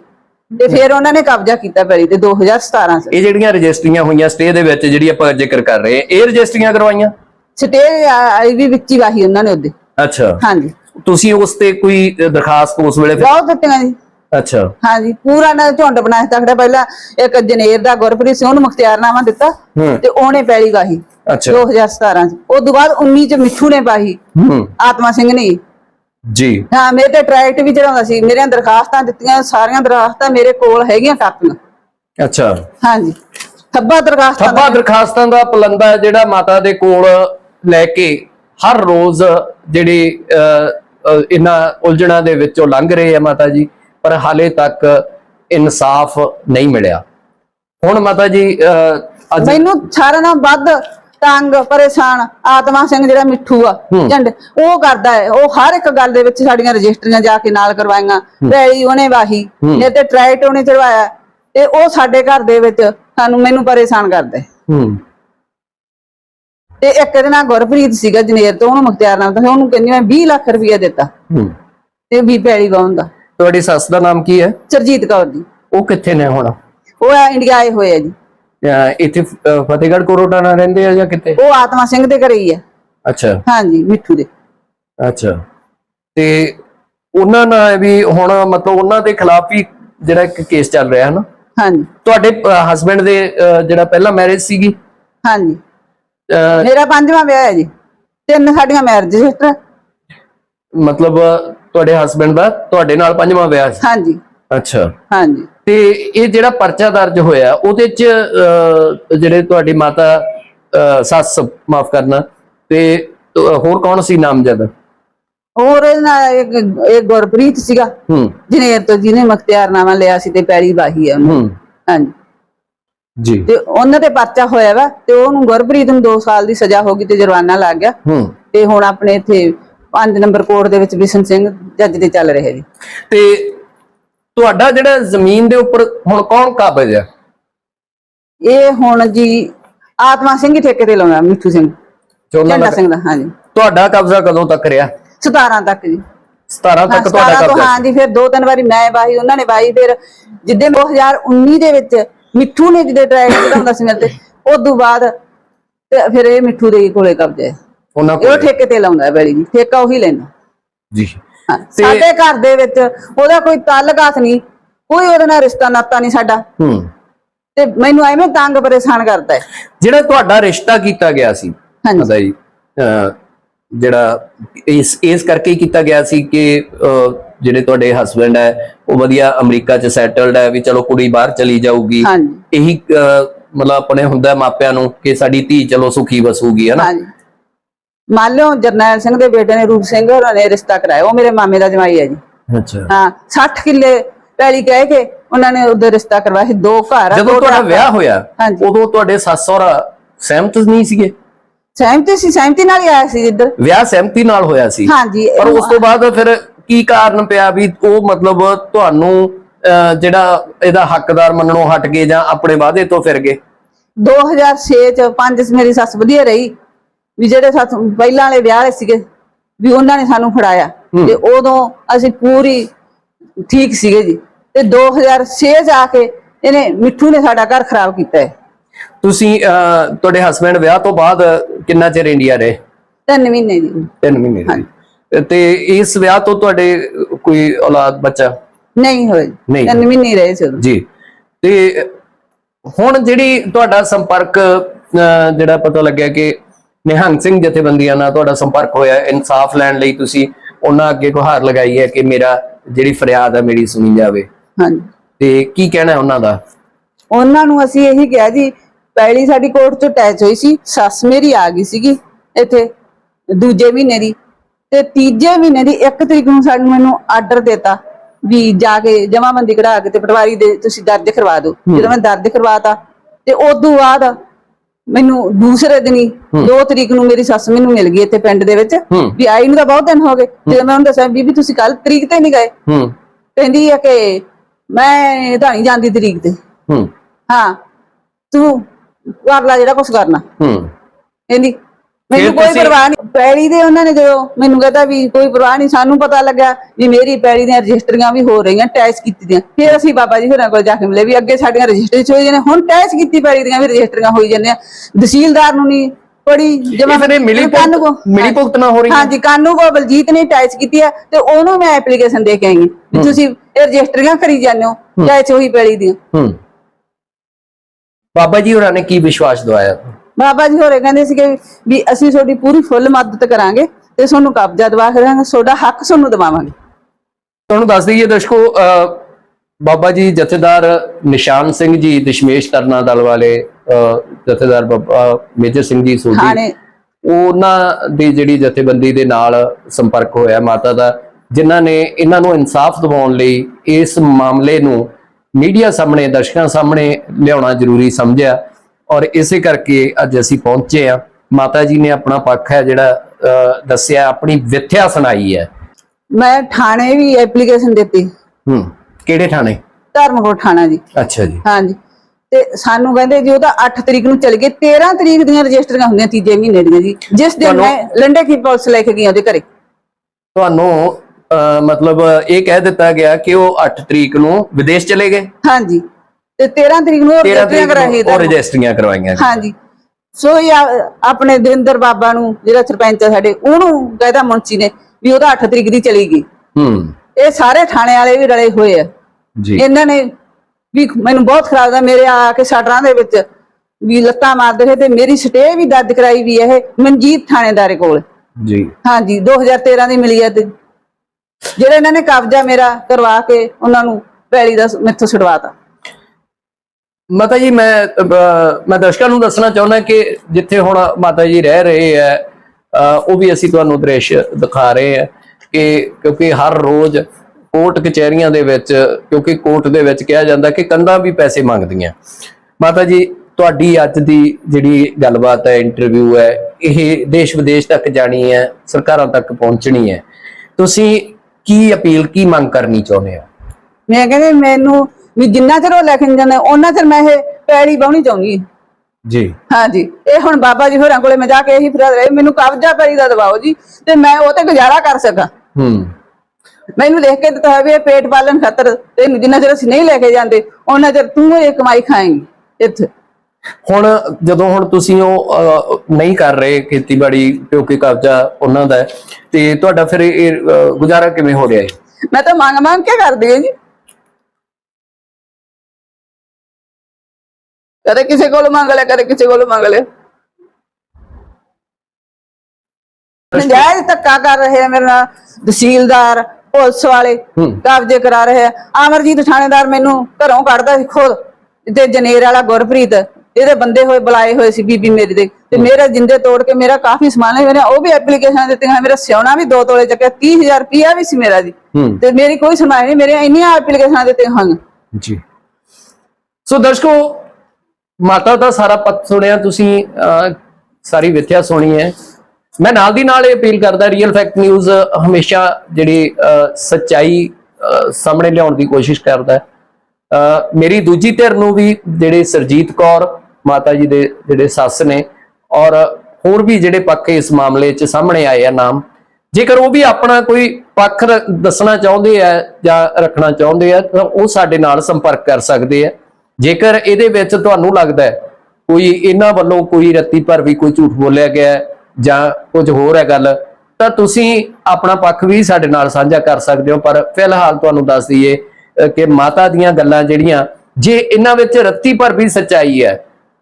ਤੇ ਫਿਰ ਉਹਨਾਂ ਨੇ ਕਬਜ਼ਾ ਕੀਤਾ ਪੈਲੀ ਤੇ 2017 ਚ। ਇਹ ਜਿਹੜੀਆਂ ਰਜਿਸਟਰੀਆਂ ਹੋਈਆਂ ਸਟੇ ਦੇ ਵਿੱਚ ਜਿਹੜੀ ਆਪਾਂ ਜ਼ਿਕਰ ਕਰ ਰਹੇ ਇਹ ਰਜਿਸਟਰੀਆਂ ਕਰਵਾਈਆਂ? ਸਟੇ ਆਈ ਵੀ ਵਿੱਚ ਹੀ ਵਾਹੀ ਉਹਨਾਂ ਨੇ ਉਹਦੇ। ਅੱਛਾ। ਹਾਂਜੀ। ਤੁਸੀਂ ਉਸ ਤੇ ਕੋਈ ਦਰਖਾਸਤ ਉਸ ਵੇਲੇ ਫਿਰ- ਬਹੁਤ ਦਿੱਤੀਆਂ ਜੀ। ਅੱਛਾ। ਹਾਂਜੀ ਪੂਰਾ ਨਾ ਝੁੰਡ ਬਣਾਇਆ ਤੱਕੜਾ ਪਹਿਲਾਂ ਇੱਕ ਜਨੇਰ ਦਾ ਗੁਰਪ੍ਰੀਤ ਸਿੰਘ ਉਹਨੂੰ ਮੁਖਤਿਆਰਨਾਮਾ ਦਿੱਤਾ ਹੂੰ। ਤੇ ਉਹਨੇ ਪੈਲੀ ਵਾਹੀ ਅੱਛਾ। 2017 ਚ। ਉਸ ਤੋਂ ਬਾਅਦ 19 ਚ ਮਿੱਠੂ ਨੇ ਪਾਹੀ ਹੂੰ। ਆਤਮਾ ਸਿੰਘ ਨੇ। ਜੀ। ਹਾਂ ਮੇਰੇ ਤੇ ਟਰੈਕਟ ਵੀ ਚੜਾਉਂਦਾ ਸੀ। ਮੇਰੀਆਂ ਦਰਖਾਸਤਾਂ ਦਿੱਤੀਆਂ ਸਾਰੀਆਂ ਦਰਖਾਸਤਾਂ ਮੇਰੇ ਕੋਲ ਹੈਗੀਆਂ ਕਾਪੀਆਂ ਅੱਛਾ। ਹਾਂਜੀ। ਥੱਬਾ ਦਰਖਾਸਤਾਂ ਥੱਬਾ ਦਰਖਾਸਤਾਂ ਦਾ ਪਲੰਦਾ ਜਿਹੜਾ ਮਾਤਾ ਦੇ ਕੋਲ ਲੈ ਕੇ ਹਰ ਰੋਜ਼ ਜਿਹੜੇ ਅਹ, ਇਹਨਾਂ ਉਲਝਣਾਂ ਦੇ ਵਿੱਚੋਂ ਲੰਘ ਰਹੇ ਆ ਮਾਤਾ ਜੀ ਪਰ ਹਾਲੇ ਤੱਕ ਇਨਸਾਫ ਨਹੀਂ ਮਿਲਿਆ ਹੁਣ ਮਾਤਾ ਜੀ ਅੱਜ ਮੈਨੂੰ ਸਾਰਿਆਂ ਨਾਲੋਂ ਵੱਧ ਤੰਗ ਪਰੇਸ਼ਾਨ ਆਤਮਾ ਸਿੰਘ ਜਿਹੜਾ ਮਿੱਠੂ ਆ। ਝੰਡ ਉਹ ਕਰਦਾ ਹੈ ਉਹ ਹਰ ਇੱਕ ਗੱਲ ਦੇ ਵਿੱਚ ਸਾਡੀਆਂ ਰਜਿਸਟਰੀਆਂ ਜਾ ਕੇ ਨਾਲ ਕਰਵਾਈਆਂ ਪੈਲੀ ਉਹਨੇ ਵਾਹੀ। ਮੇਰੇ ਤੇ ਟਰੈਕਟ ਉਹਨੇ ਚੜਵਾਇਆ ਤੇ ਉਹ ਸਾਡੇ ਘਰ ਦੇ ਵਿੱਚ ਸਾਨੂੰ ਮੈਨੂੰ ਪਰੇਸ਼ਾਨ ਕਰਦਾ ਹੈ। ਤੇ ਇੱਕ ਇਹਦੇ ਨਾਲ ਗੁਰਪ੍ਰੀਤ ਸੀਗਾ ਜਨੇਰ ਤੋਂ ਉਹਨੂੰ ਮੁਖਤਿਆਰ ਨਾਮ ਤਾਂ ਉਹਨੂੰ ਕਹਿੰਦੀ ਮੈਂ 20 ਲੱਖ ਰੁਪਇਆ ਦਿੱਤਾ। ਹੂੰ। ਤੇ ਵੀ ਪੈਲੀ ਵਾਹੁਣ ਦਾ। ਤੁਹਾਡੀ ਸੱਸ ਦਾ ਨਾਮ ਕੀ ਹੈ? ਸਰਜੀਤ ਕੌਰ ਜੀ। ਉਹ ਕਿੱਥੇ ਨੇ ਹੁਣ? ਉਹ ਆ ਇੰਡੀਆ ਆਏ ਹੋਏ ਆ ਜੀ। ਅਹ, ਇੱਥੇ ਅਹ, ਫਤਿਹਗੜ੍ਹ ਕੋਰੋਟਾ ਨਾਲ ਰਹਿੰਦੇ ਆ ਜਾਂ ਕਿਤੇ ਉਹ ਆਤਮਾ ਸਿੰਘ ਦੇ ਘਰੇ ਹੀ ਆ। ਅੱਛਾ। ਹਾਂਜੀ ਮਿੱਠੂ ਦੇ। ਅੱਛਾ। ਤੇ ਉਹਨਾਂ ਨਾਲ ਵੀ ਹੁਣ ਮਤਲਬ ਉਹਨਾਂ ਦੇ ਖਿਲਾਫ ਵੀ ਜਿਹੜਾ ਇੱਕ ਕੇਸ ਚੱਲ ਰਿਹਾ ਹੈ ਨਾ? ਹਾਂਜੀ। ਤੁਹਾਡੇ ਹਸਬੰਡ ਦੇ ਅਹ, ਜਿਹੜਾ ਪਹਿਲਾ ਮੈਰਿਜ ਸੀਗੀ? ਹਾਂਜੀ। ਅਹ, ਮੇਰਾ ਪੰਜਵਾਂ ਵਿਆਹ ਹੈ ਜੀ। ਤਿੰਨ ਸਾਡੀਆਂ ਮੈਰਿਜ ਸਿਸਟਰ ਮਤਲਬ ਤੁਹਾਡੇ ਹਸਬੰਡ ਦਾ ਤੁਹਾਡੇ ਨਾਲ ਪੰਜਵਾਂ ਵਿਆਹ ਸੀ? ਹਾਂਜੀ। ਅੱਛਾ। ਹਾਂਜੀ। ਤੇ ਇਹ ਜਿਹੜਾ ਪਰਚਾ ਦਰਜ ਹੋਇਆ ਉਹਦੇ ਚ ਅਹ, ਜਿਹੜੇ ਤੁਹਾਡੀ ਮਾਤਾ ਅਹ, ਸੱਸ ਮਾਫ ਕਰਨਾ ਤੇ ਅਹ, ਹੋਰ ਕੌਣ ਸੀ ਨਾਮਜ਼ਦ? ਹੋਰ ਇਹਦੇ ਨਾਲ ਇੱਕ ਇੱਕ ਗੁਰਪ੍ਰੀਤ ਸੀਗਾ। ਹੂੰ। ਜਨੇਰ ਤੋਂ ਜਿਹਨੇ ਮੁਖਤਿਆਰਨਾਮਾ ਲਿਆ ਸੀ ਤੇ ਪੈੜੀ ਵਾਹੀ ਹੈ ਉਹਨੂੰ। ਹੂੰ। ਹਾਂਜੀ। ਜੀ। ਤੇ ਉਹਨਾਂ ਤੇ ਪਰਚਾ ਹੋਇਆ ਵਾ ਤੇ ਉਹਨੂੰ ਗੁਰਪ੍ਰੀਤ ਨੂੰ 2 ਸਾਲ ਦੀ ਸਜ਼ਾ ਹੋ ਗਈ ਤੇ ਜੁਰਮਾਨਾ ਲੱਗ ਗਿਆ। ਹੂੰ। ਤੇ ਹੁਣ ਆਪਣੇ ਇੱਥੇ 5 ਨੰਬਰ ਕੋਰਟ ਦੇ ਵਿੱਚ ਬਿਸ਼ਨ ਸਿੰਘ ਜੱਜ ਦੇ ਚੱਲ ਰਹੇ ਜੀ ਤੇ ਤੁਹਾਡਾ ਜਿਹੜਾ ਜ਼ਮੀਨ ਦੇ ਉੱਪਰ ਹੁਣ ਕੌਣ ਕਾਬਜ ਹੈ ਇਹ ਹੁਣ ਜੀ ਆਤਮਾ ਸਿੰਘ ਹੀ ਠੇਕੇ ਤੇ ਲਾਉਣਾ ਮਿੱਠੂ ਸਿੰਘ। ਝੰਡਾ ਦਾ ਸਿੰਘ ਦਾ ਹਾਂਜੀ। ਤੁਹਾਡਾ ਕਬਜ਼ਾ ਕਦੋਂ ਤੱਕ ਰਿਹਾ? 17 ਤੱਕ ਜੀ। 17 ਹਾਂ, ਤੱਕ ਤੁਹਾਡਾ 17 ਤੋਂ ਕਬਜ਼ਾ ਹਾਂ ਜੀ ਫਿਰ ਦੋ ਤਿੰਨ ਵਾਰੀ ਮੈਂ ਵਾਹੀ ਉਹਨਾਂ ਨੇ ਵਾਹੀ ਫਿਰ ਜਿੱਦੇ 2019 ਦੇ ਵਿੱਚ ਮਿੱਠੂ ਨੇ ਜਿਹਦੇ ਟਰੈਕ ਚੜਾਉਂਦਾ ਸੀ ਮੇਰੇ ਤੇ ਉਸ ਤੋਂ ਬਾਅਦ ਤੇ ਫਿਰ ਇਹ ਮਿੱਠੂ ਦੇ ਕੋਲੇ ਕਬਜ਼ਾ ਉਹਨਾਂ ਇਹ ਉਹ ਕੋਲ ਠੇਕੇ ਤੇ ਲਾਉਂਦਾ ਬੈਲੀ ਜੀ ਠੇਕਾ ਉਹੀ ਲੈਂਦਾ। ਜੀ। ਹਾਂ, ਤੇ- ਸਾਡੇ ਘਰ ਦੇ ਵਿੱਚ ਉਹਦਾ ਕੋਈ ਤਾਲੁਕਾਤ ਨਹੀਂ ਕੋਈ ਉਹਦੇ ਨਾਲ ਰਿਸ਼ਤਾ ਨਾਤਾ ਨਹੀਂ ਸਾਡਾ। ਹੂੰ। ਤੇ ਮੈਨੂੰ ਐਵੇਂ ਤੰਗ ਪਰੇਸ਼ਾਨ ਕਰਦਾ ਹੈ। ਜਿਹੜਾ ਤੁਹਾਡਾ ਰਿਸ਼ਤਾ ਕੀਤਾ ਗਿਆ ਸੀ ਹਾਂਜੀ। ਪਤਾ ਜੀ ਅਹ, ਜਿਹੜਾ ਇਸ ਇਸ ਕਰਕੇ ਹੀ ਕੀਤਾ ਗਿਆ ਸੀ ਕਿ ਅਹ, ਜਿਹੜੇ ਤੁਹਾਡੇ ਹਸਬੰਡ ਹੈ ਉਹ ਵਧੀਆ ਅਮਰੀਕਾ 'ਚ ਸੈਟਲਡ ਹੈ ਵੀ ਚਲੋ ਕੁੜੀ ਬਾਹਰ ਚਲੀ ਜਾਊਗੀ। ਇਹੀ ਮਤਲਬ ਆਪਣੇ ਹੁੰਦਾ ਮਾਪਿਆਂ ਨੂੰ ਕਿ ਸਾਡੀ ਧੀ ਚਲੋ ਸੁਖੀ ਵਸੂਗੀ ਹਨਾ ਹਾਂਜੀ। ਮੰਨ ਲਓ ਜਰਨੈਲ ਸਿੰਘ ਦੇ ਬੇਟੇ ਨੇ ਰੂਪ ਸਿੰਘ ਹੋਰਾਂ ਨੇ ਰਿਸ਼ਤਾ ਕਰਾਇਆ। ਉਹ ਮੇਰੇ ਮਾਮੇ ਦਾ ਜਮਾਈ ਹੈ ਜੀ। ਅੱਛਾ। ਹਾਂ 60 ਕਿੱਲੇ ਪੈਲੀ ਕਹਿ ਕੇ ਉਹਨਾਂ ਨੇ ਉਹਦਾ ਰਿਸ਼ਤਾ ਕਰਵਾਇਆ ਸੀ। ਦੋ ਘਰ ਜਦੋਂ ਤੁਹਾਡਾ। ਵਿਆਹ ਹੋਇਆ। ਉਦੋਂ ਤੁਹਾਡੇ ਸੱਸ ਸਹੁਰਾ ਸਹਿਮਤ ਨਹੀਂ ਸੀਗੇ? ਸਹਿਮਤੀ ਸੀ ਸਹਿਮਤੀ ਨਾਲ ਹੀ ਆਇਆ ਸੀ ਜਿੱਧਰ ਵਿਆਹ ਸਹਿਮਤੀ ਨਾਲ ਹੋਇਆ ਸੀ। ਹਾਂਜੀ। ਪਰ ਉਸ ਤੋਂ ਬਾਅਦ ਫਿਰ ਕੀ ਕਾਰਨ ਪਿਆ ਵੀ ਉਹ ਮਤਲਬ ਤੁਹਾਨੂੰ ਜਿਹੜਾ ਇਹਦਾ ਹੱਕਦਾਰ ਮੰਨਣੋਂ ਹਟ ਗਏ ਜਾਂ ਆਪਣੇ ਵਾਅਦੇ ਤੋਂ ਫਿਰ ਗਏ? 2006 ਚ ਪੰਜ ਮੇਰੀ ਸੱਸ ਵਧੀਆ ਰਹੀ ਵੀ ਜਿਹੜੇ ਸੱਸ ਪਹਿਲਾਂ ਵਾਲੇ ਵਿਆਹ ਵਾਲੇ ਸੀਗੇ ਵੀ ਉਹਨਾਂ ਨੇ ਸਾਨੂੰ ਫੜਾਇਆ। ਤੇ ਉਦੋਂ ਅਸੀਂ ਪੂਰੀ ਠੀਕ ਸੀਗੇ ਜੀ। ਤੇ 2006 ਚ ਆ ਕੇ ਇਹਨੇ ਮਿੱਠੂ ਨੇ ਸਾਡਾ ਘਰ ਖਰਾਬ ਕੀਤਾ ਹੈ। ਤੁਸੀਂ ਤੁਹਾਡੇ ਹਸਬੰਡ ਵਿਆਹ ਤੋਂ ਬਾਅਦ ਕਿੰਨਾ ਚਿਰ ਇੰਡੀਆ ਰਹੇ? ਤਿੰਨ ਮਹੀਨੇ ਜੀ। 3 ਮਹੀਨੇ ਰਹੇ। ਤੇ ਇਸ ਵਿਆਹ ਤੋਂ ਤੁਹਾਡੇ ਕੋਈ ਔਲਾਦ ਬੱਚਾ? ਨਹੀਂ ਹੋਏ। ਨਹੀਂ ਤਿੰਨ ਮਹੀਨੇ ਹੀ ਰਹੇ ਸੀ ਉਦੋਂ। ਜੀ। ਤੇ ਹੁਣ ਜਿਹੜੀ ਤੁਹਾਡਾ ਸੰਪਰਕ ਅਹ, ਜਿਹੜਾ ਪਤਾ ਲੱਗਿਆ ਕਿ ਨਿਹੰਗ ਸਿੰਘ ਜਥੇਬੰਦੀਆਂ ਨਾਲ ਤੁਹਾਡਾ ਸੰਪਰਕ ਹੋਇਆ ਇਨਸਾਫ ਲੈਣ ਲਈ ਤੁਸੀਂ ਉਹਨਾਂ ਅੱਗੇ ਗੁਹਾਰ ਲਗਾਈ ਹੈ ਕਿ ਮੇਰਾ ਜਿਹੜੀ ਫਰਿਆਦ ਹੈ ਮੇਰੀ ਸੁਣੀ ਜਾਵੇ। ਹਾਂਜੀ। ਤੇ ਕੀ ਕਹਿਣਾ ਹੈ ਉਹਨਾਂ ਦਾ? ਉਹਨਾਂ ਨੂੰ ਅਸੀਂ ਇਹੀ ਕਿਹਾ ਜੀ ਪਹਿਲੀ ਸਾਡੀ ਕੋਰਟ ਚ ਅਟੈਚ ਹੋਈ ਸੀ ਸੱਸ ਮੇਰੀ ਆ ਗਈ ਸੀਗੀ ਇੱਥੇ ਦੂਜੇ ਮਹੀਨੇ ਦੀ। ਤੇ ਤੀਜੇ ਮਹੀਨੇ ਦੀ 1 ਤਰੀਕ ਨੂੰ ਸਾਨੂੰ ਮੈਨੂੰ ਆਰਡਰ ਦਿੱਤਾ ਵੀ ਜਾ ਕੇ ਜਮਾਬੰਦੀ ਕਢਾ ਕੇ ਤੇ ਪਟਵਾਰੀ ਦੇ ਤੁਸੀਂ ਦਰਜ ਕਰਵਾ ਦਿਓ। ਜਦੋਂ ਮੈਂ ਦਰਜ ਕਰਵਾਤਾ ਤੇ ਉਸ ਤੋਂ ਬਾਅਦ ਮੈਨੂੰ ਦੂਸਰੇ ਦਿਨ ਹੀ 2 ਤਰੀਕ ਨੂੰ ਮੇਰੀ ਸੱਸ ਮੈਨੂੰ ਮਿਲ ਗਈ ਇੱਥੇ ਪਿੰਡ ਦੇ ਵਿੱਚ। ਵੀ ਆਈ ਨੂੰ ਤਾਂ ਬਹੁਤ ਦਿਨ ਹੋ ਗਏ। ਜਦੋਂ ਮੈਂ ਉਹਨੂੰ ਦੱਸਿਆ ਬੀਬੀ ਤੁਸੀਂ ਕੱਲ ਤਰੀਕ ਤੇ ਨਹੀਂ ਗਏ? ਕਹਿੰਦੀ ਹੈ ਕਿ ਮੈਂ ਤਾਂ ਨਹੀਂ ਜਾਂਦੀ ਤਰੀਕ ਤੇ। ਹੂੰ। ਤੂੰ ਕਰ ਲੈ ਜਿਹੜਾ ਕੁਝ ਕਰਨਾ। ਕਹਿੰਦੀ ਮੈਨੂੰ ਕੋਈ ਪਰਵਾਹ ਨਹੀਂ ਪੈੜੀ ਦੇ ਉਹਨਾਂ ਨੇ ਜਦੋਂ ਮੈਨੂੰ ਕਹਤਾ ਵੀ ਕੋਈ ਪਰਵਾਹ ਨਹੀਂ ਸਾਨੂੰ ਪਤਾ ਲੱਗਾ ਵੀ ਮੇਰੀ ਪੈੜੀ ਦੀਆਂ ਰਜਿਸਟਰੀਆਂ ਵੀ ਹੋ ਰਹੀਆਂ ਟੈਕਸ ਕੀਤੀ ਦੀਆਂ। ਫਿਰ ਅਸੀਂ ਬਾਬਾ ਜੀ ਹੋਰਾਂ ਕੋਲ ਜਾ ਕੇ ਮਿਲੇ ਵੀ ਅੱਗੇ ਸਾਡੀਆਂ ਰਜਿਸਟਰੀ ਚ ਹੋਈ ਜਾਂਦੇ ਹੁਣ ਟੈਕਸ ਕੀਤੀ ਪੈੜੀ ਦੀਆਂ ਵੀ ਰਜਿਸਟਰੀਆਂ ਹੋਈ ਜਾਂਦੀਆਂ। ਤਹਿਸੀਲਦਾਰ ਨੂੰ ਨਹੀਂ ਜਮਾ ਇਹ ਫਿਰ ਮਿਲੀ ਮਿਲੀ ਭੁਗਤ ਨਾਲ ਹੋ ਰਹੀ? ਹਾਂਜੀ ਕਾਨੂੰ ਕੋ ਬਲਜੀਤ ਨੇ ਟੈਕਸ ਕੀਤੀ ਹੈ ਤੇ ਉਹਨੂੰ ਮੈਂ ਐਪਲੀਕੇਸ਼ਨ ਦੇ ਕੇ ਆਈ ਵੀ ਤੁਸੀਂ ਇਹ ਰਜਿਸਟਰੀਆਂ ਕਰੀ ਜਾਂਦੇ ਹੋ ਟੈਕਸ ਉਹੀ ਪੈੜੀ ਦੀਆਂ। ਹੂੰ। ਬਾਬਾ ਜੀ ਹੋਰਾਂ ਨੇ ਕੀ ਵਿਸ਼ਵਾਸ ਦਵਾਇਆ? ਬਾਬਾ ਜੀ ਹੋਰੇ ਕਹਿੰਦੇ ਸੀਗੇ ਵੀ ਅਸੀਂ ਤੁਹਾਡੀ ਪੂਰੀ ਫੁੱਲ ਮਦਦ ਕਰਾਂਗੇ ਤੇ ਤੁਹਾਨੂੰ ਕਬਜ਼ਾ ਦਵਾ ਕੇ ਦੇਵਾਂਗੇ ਤੁਹਾਡਾ ਹੱਕ ਤੁਹਾਨੂੰ ਦਵਾਵਾਂਗੇ। ਤੁਹਾਨੂੰ ਦੱਸ ਦਈਏ ਦਰਸ਼ਕੋ ਬਾਬਾ ਜੀ ਜਥੇਦਾਰ ਨਿਸ਼ਾਨ ਸਿੰਘ ਜੀ ਦਸ਼ਮੇਸ਼ ਕਰਨਾ ਦਲ ਵਾਲੇ ਜਥੇਦਾਰ ਬਾਬਾ ਮੇਜਰ ਸਿੰਘ ਜੀ ਸੋਢੀ ਉਹਨਾਂ ਦੀ ਜਿਹੜੀ ਜਥੇਬੰਦੀ ਦੇ ਨਾਲ ਸੰਪਰਕ ਹੋਇਆ ਮਾਤਾ ਦਾ ਜਿਨ੍ਹਾਂ ਨੇ ਇਹਨਾਂ ਨੂੰ ਇਨਸਾਫ ਦਿਵਾਉਣ ਲਈ ਇਸ ਮਾਮਲੇ ਨੂੰ ਮੀਡੀਆ ਸਾਹਮਣੇ ਦਰਸ਼ਕਾਂ ਸਾਹਮਣੇ ਲਿਆਉਣਾ ਜ਼ਰੂਰੀ ਸਮਝਿਆ। ਔਰ ਇਸੇ ਕਰਕੇ ਅੱਜ ਅਸੀਂ ਪਹੁੰਚੇ ਆ ਮਾਤਾ ਜੀ ਨੇ ਆਪਣਾ ਪੱਖ ਹੈ ਜਿਹੜਾ ਦੱਸਿਆ ਆਪਣੀ ਵਿਥਿਆ ਸੁਣਾਈ ਹੈ। ਮੈਂ ਥਾਣੇ ਵੀ ਐਪਲੀਕੇਸ਼ਨ ਦਿੱਤੀ। ਹੂੰ ਕਿਹੜੇ ਥਾਣੇ? ਧਰਮਕੋਟ ਥਾਣਾ ਜੀ। ਅੱਛਾ ਜੀ। ਹਾਂਜੀ। ਤੇ ਸਾਨੂੰ ਕਹਿੰਦੇ ਜੀ ਉਹ ਤਾਂ 8 ਤਰੀਕ ਨੂੰ ਚਲ ਗਏ 13 ਤਰੀਕ ਦੀਆਂ ਰਜਿਸਟਰੀਆਂ ਹੁੰਦੀਆਂ ਤੀਜੇ ਮਹੀਨੇ ਦੀਆਂ ਜੀ। ਜਿਸ ਦਿਨ ਮੈਂ ਲੰਡੇ ਕੀ ਪੁਲਿਸ ਲੈ ਕੇ ਗਈ ਉਹਦੇ ਘਰੇ। ਤੁਹਾਨੂੰ ਮਤਲਬ ਇਹ ਕਹਿ ਦਿੱਤਾ ਗਿਆ ਕਿ ਉਹ 8 ਤਰੀਕ ਨੂੰ ਵਿਦੇਸ਼ ਚਲੇ ਗਏ? ਹਾਂਜੀ। ਤੇ 13 ਤਰੀਕ ਨੂੰ ਉਹ 13 ਰਜਿਸਟਰੀਆਂ ਤਰੀਕ ਕਰਾਈ ਨੂੰ ਉਹ ਰਜਿਸਟਰੀਆਂ ਕਰਵਾਈਆਂ ਗਈਆਂ। ਹਾਂਜੀ। ਸੋ ਇਹ ਆ- ਆਪਣੇ ਦਵਿੰਦਰ ਬਾਬਾ ਨੂੰ ਜਿਹੜਾ ਸਰਪੰਚ ਆ ਸਾਡੇ ਉਹਨੂੰ ਕਹਿਦਾ ਮੁੰਚੀ ਨੇ ਵੀ ਉਹਦਾ 8 ਤਰੀਕ ਦੀ ਚਲੀ ਗਈ। ਹੂੰ। ਇਹ ਸਾਰੇ ਥਾਣੇ ਵਾਲੇ ਵੀ ਰਲੇ ਹੋਏ ਆ। ਜੀ। ਇਹਨਾਂ ਨੇ ਵੀ ਮੈਨੂੰ ਬਹੁਤ ਖਰਾਬ ਦਾ ਮੇਰੇ ਆ ਕੇ ਸ਼ਟਰਾਂ ਦੇ ਵਿੱਚ ਵੀ ਲੱਤਾਂ ਮਾਰਦੇ ਰਹੇ ਤੇ ਮੇਰੀ ਸਟੇ ਵੀ ਦਰਜ ਕਰਾਈ ਵੀ ਇਹ ਮਨਜੀਤ ਥਾਣੇਦਾਰੇ ਕੋਲ। ਜੀ। ਹਾਂਜੀ 2013 ਦੀ ਮਿਲੀ ਹੈ ਤੇ ਜਿਹੜੇ ਇਹਨਾਂ ਨੇ ਕਬਜ਼ਾ ਮੇਰਾ ਕਰਵਾ ਕੇ ਉਹਨਾਂ ਨੂੰ ਪੈਲੀ ਦਾ ਮੈਥੋਂ ਛਡਵਾਤਾ। ਮਾਤਾ ਜੀ, ਮੈਂ ਮੈਂ ਦਰਸ਼ਕਾਂ ਨੂੰ ਦੱਸਣਾ ਚਾਹੁੰਦਾ ਕਿ ਜਿੱਥੇ ਹੁਣ ਮਾਤਾ ਜੀ ਰਹਿ ਰਹੇ ਹੈ ਉਹ ਵੀ ਅਸੀਂ ਤੁਹਾਨੂੰ ਦ੍ਰਿਸ਼ ਦਿਖਾ ਰਹੇ ਹਾਂ ਕਿ ਕਿਉਂਕਿ ਹਰ ਰੋਜ਼ ਕੋਰਟ ਕਚਹਿਰੀਆਂ ਦੇ ਵਿੱਚ, ਕਿਉਂਕਿ ਕੋਰਟ ਦੇ ਵਿੱਚ ਕਿਹਾ ਜਾਂਦਾ ਕਿ ਕੰਧਾਂ ਵੀ ਪੈਸੇ ਮੰਗਦੀਆਂ। ਮਾਤਾ ਜੀ, ਤੁਹਾਡੀ ਅੱਜ ਦੀ ਜਿਹੜੀ ਗੱਲਬਾਤ ਹੈ, ਇੰਟਰਵਿਊ ਹੈ, ਇਹ ਦੇਸ਼ ਵਿਦੇਸ਼ ਤੱਕ ਜਾਣੀ ਹੈ, ਸਰਕਾਰਾਂ ਤੱਕ ਪਹੁੰਚਣੀ ਹੈ। ਤੁਸੀਂ ਕੀ ਅਪੀਲ, ਕੀ ਮੰਗ ਕਰਨੀ ਚਾਹੁੰਦੇ ਹੋ? ਮੈਂ ਕਹਿੰਦੇ ਮੈਨੂੰ ਵੀ ਜਿੰਨਾ ਚਿਰ ਉਹ ਲੈ ਕੇ ਨੀ ਜਾਂਦੇ ਉਹਨਾਂ ਚਿਰ ਮੈਂ ਇਹ ਪੈੜੀ ਬਾਉਣੀ ਚਾਹੁੰਦੀ ਹਾਂ। ਜੀ। ਹਾਂਜੀ। ਇਹ ਹੁਣ ਬਾਬਾ ਜੀ ਹੋਰਾਂ ਕੋਲੇ ਮੈਂ ਜਾ ਕੇ ਇਹੀ ਫਿਰਦ ਰਹੀ ਮੈਨੂੰ ਕਬਜ਼ਾ ਪੈੜੀ ਦਾ ਦਵਾਓ ਜੀ ਤੇ ਮੈਂ ਉਹ ਤੇ ਗੁਜ਼ਾਰਾ ਕਰ ਸਕਾਂ। ਹੂੰ। ਮੈਨੂੰ ਦੇਖ ਕੇ ਦਿੱਤਾ ਵੀ ਇਹ ਪੇਟ ਪਾਲਣ ਖਾਤਰ ਤੈਨੂੰ ਜਿੰਨਾ ਚਿਰ ਅਸੀਂ ਨਹੀਂ ਲੈ ਕੇ ਜਾਂਦੇ ਉਹਨਾਂ ਚਿਰ ਤੂੰ ਇਹ ਕਮਾਈ ਖਾਏਂਗੀ ਇੱਥੇ। ਹੁਣ ਜਦੋਂ ਹੁਣ ਤੁਸੀਂ ਉਹ ਨਹੀਂ ਕਰ ਰਹੇ ਖੇਤੀਬਾੜੀ ਕਿਉਂਕਿ ਕਬਜ਼ਾ ਉਹਨਾਂ ਦਾ ਤੇ ਤੁਹਾਡਾ ਫਿਰ ਇਹ ਗੁਜ਼ਾਰਾ ਕਿਵੇਂ ਹੋ ਰਿਹਾ ਹੈ? ਮੈਂ ਤਾਂ ਮੰਗ ਮੰਗ ਕੇ ਕਰਦੀ ਹਾਂ ਜੀ। ਕਦੇ ਕਿਸੇ ਕੋਲ ਮੰਗ ਲਿਆ ਕਦੇ ਕਿਸੇ ਕੋਲ ਮੰਗ ਲਿਆ। ਨਜਾਇਜ਼ ਧੱਕਾ ਕਰ ਰਹੇ ਆ ਮੇਰੇ ਨਾਲ ਤਹਿਸੀਲਦਾਰ ਪੁਲਿਸ ਵਾਲੇ। ਕਬਜ਼ੇ ਕਰਾ ਰਹੇ ਆ। ਅਮਰਜੀਤ ਥਾਣੇਦਾਰ ਮੈਨੂੰ ਘਰੋਂ ਕੱਢਦਾ ਸੀ ਖੁਦ ਤੇ ਜਨੇਰ ਵਾਲਾ ਗੁਰਪ੍ਰੀਤ ਇਹਦੇ ਬੰਦੇ ਹੋਏ ਬੁਲਾਏ ਹੋਏ ਸੀ ਬੀਬੀ ਮੇਰੀ ਦੇ। ਤੇ ਮੇਰਾ ਜਿੰਦੇ ਤੋੜ ਕੇ ਮੇਰਾ ਕਾਫੀ ਸਮਾਨ ਹੈ ਮੇਰੇ ਉਹ ਵੀ ਐਪਲੀਕੇਸ਼ਨ ਦਿੱਤੀਆਂ ਮੇਰਾ ਸਿਉਣਾ ਵੀ ਦੋ ਤੋਲੇ ਚੱਕਿਆ 30000 ਰੁਪਇਆ ਵੀ ਸੀ ਮੇਰਾ ਜੀ। ਤੇ ਮੇਰੀ ਕੋਈ ਸੁਣਾਈ ਨਹੀਂ ਮੇਰੇ ਇੰਨੀਆਂ ਐਪਲੀਕੇਸ਼ਨਾਂ ਦਿੱਤੀਆਂ ਹਨ ਜੀ। ਸੋ ਦਰਸ਼ਕੋ ਮਾਤਾ ਦਾ ਸਾਰਾ ਪੱਤ ਸੁਣਿਆ, ਤੁਸੀਂ ਸਾਰੀ ਵਿਥਿਆ ਸੁਣੀ ਹੈ। ਮੈਂ ਨਾਲ ਦੀ ਨਾਲ ਇਹ ਅਪੀਲ ਕਰਦਾ ਰੀਅਲ ਫੈਕਟ ਨਿਊਜ਼ ਹਮੇਸ਼ਾ ਜਿਹੜੀ ਸੱਚਾਈ ਸਾਹਮਣੇ ਲਿਆਉਣ ਦੀ ਕੋਸ਼ਿਸ਼ ਕਰਦਾ ਮੇਰੀ ਦੂਜੀ ਧਿਰ ਨੂੰ ਵੀ ਜਿਹੜੇ ਸਰਜੀਤ ਕੌਰ ਮਾਤਾ ਜੀ ਦੇ ਜਿਹੜੇ ਸੱਸ ਨੇ, ਔਰ ਹੋਰ ਵੀ ਜਿਹੜੇ ਪੱਖ ਇਸ ਮਾਮਲੇ 'ਚ ਸਾਹਮਣੇ ਆਏ ਆ ਨਾਮ, ਜੇਕਰ ਉਹ ਵੀ ਆਪਣਾ ਕੋਈ ਪੱਖ ਦੱਸਣਾ ਚਾਹੁੰਦੇ ਆ ਜਾਂ ਰੱਖਣਾ ਚਾਹੁੰਦੇ ਆ, ਤਾਂ ਉਹ ਸਾਡੇ ਨਾਲ ਸੰਪਰਕ ਕਰ ਸਕਦੇ ਆ। ਜੇਕਰ ਇਹਦੇ ਵਿੱਚ ਤੁਹਾਨੂੰ ਲੱਗਦਾ ਹੈ ਕੋਈ ਇਹਨਾਂ ਵੱਲੋਂ ਕੋਈ ਰੱਤੀ ਭਰ ਵੀ ਕੋਈ ਝੂਠ ਬੋਲਿਆ ਗਿਆ ਜਾਂ ਕੁਝ ਹੋਰ ਹੈ ਗੱਲ, ਤਾਂ ਤੁਸੀਂ ਆਪਣਾ ਪੱਖ ਵੀ ਸਾਡੇ ਨਾਲ ਸਾਂਝਾ ਕਰ ਸਕਦੇ ਹੋ, ਪਰ ਫਿਲਹਾਲ ਤੁਹਾਨੂੰ ਦੱਸ ਦਈਏ ਕਿ ਮਾਤਾ ਦੀਆਂ ਗੱਲਾਂ ਜਿਹੜੀਆਂ, ਜੇ ਇਹਨਾਂ ਵਿੱਚ ਰੱਤੀ ਭਰ ਵੀ ਸੱਚਾਈ ਹੈ,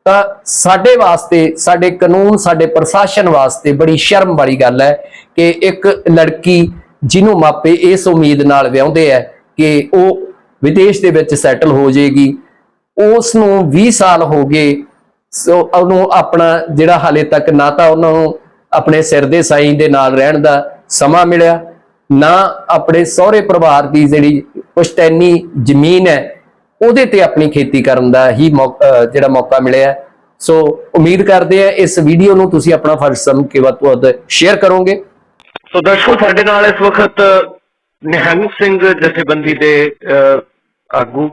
ਤਾਂ ਸਾਡੇ ਵਾਸਤੇ, ਸਾਡੇ ਕਾਨੂੰਨ, ਸਾਡੇ ਪ੍ਰਸ਼ਾਸਨ ਵਾਸਤੇ ਬੜੀ ਸ਼ਰਮ ਵਾਲੀ ਗੱਲ ਹੈ ਕਿ ਇੱਕ ਲੜਕੀ ਜਿਹਨੂੰ ਮਾਪੇ ਇਸ ਉਮੀਦ ਨਾਲ ਵਿਆਹੁੰਦੇ ਆ ਕਿ ਉਹ ਵਿਦੇਸ਼ ਦੇ ਵਿੱਚ ਸੈਟਲ ਹੋ ਜਾਏਗੀ ਉਸ ਨੂੰ 20 ਸਾਲ ਹੋ ਗਏ। ਸੋ ਉਹਨੂੰ ਆਪਣਾ ਜਿਹੜਾ ਹਾਲੇ ਤੱਕ ਨਾ ਤਾਂ ਉਹਨਾਂ ਨੂੰ ਆਪਣੇ ਸਿਰ ਦੇ ਸਾਈਂ ਦੇ ਨਾਲ ਰਹਿਣ ਦਾ ਸਮਾਂ ਮਿਲਿਆ ਨਾ ਆਪਣੇ ਸਹੁਰੇ ਪਰਿਵਾਰ ਦੀ ਜਿਹੜੀ ਪੁਸ਼ਤੈਨੀ ਜ਼ਮੀਨ ਹੈ ਉਹਦੇ ਤੇ ਆਪਣੀ ਖੇਤੀ ਕਰਨ ਦਾ ਹੀ ਮੌ- ਜਿਹੜਾ ਮੌਕਾ ਮਿਲਿਆ। ਸੋ ਉਮੀਦ ਕਰਦੇ ਆ ਇਸ ਵੀਡੀਓ ਨੂੰ ਤੁਸੀਂ ਆਪਣਾ ਫਰਜ਼ ਸਮਝ ਕੇ ਵੱਧ ਤੋਂ ਵੱਧ ਸ਼ੇਅਰ ਕਰੋਗੇ। ਸੋ ਦਰਸ਼ਕੋ ਸਾਡੇ ਨਾਲ ਇਸ ਵਕਤ ਨਿਹੰਗ ਸਿੰਘ ਜਥੇਬੰਦੀ ਦੇ ਅਹ, ਆਗੂ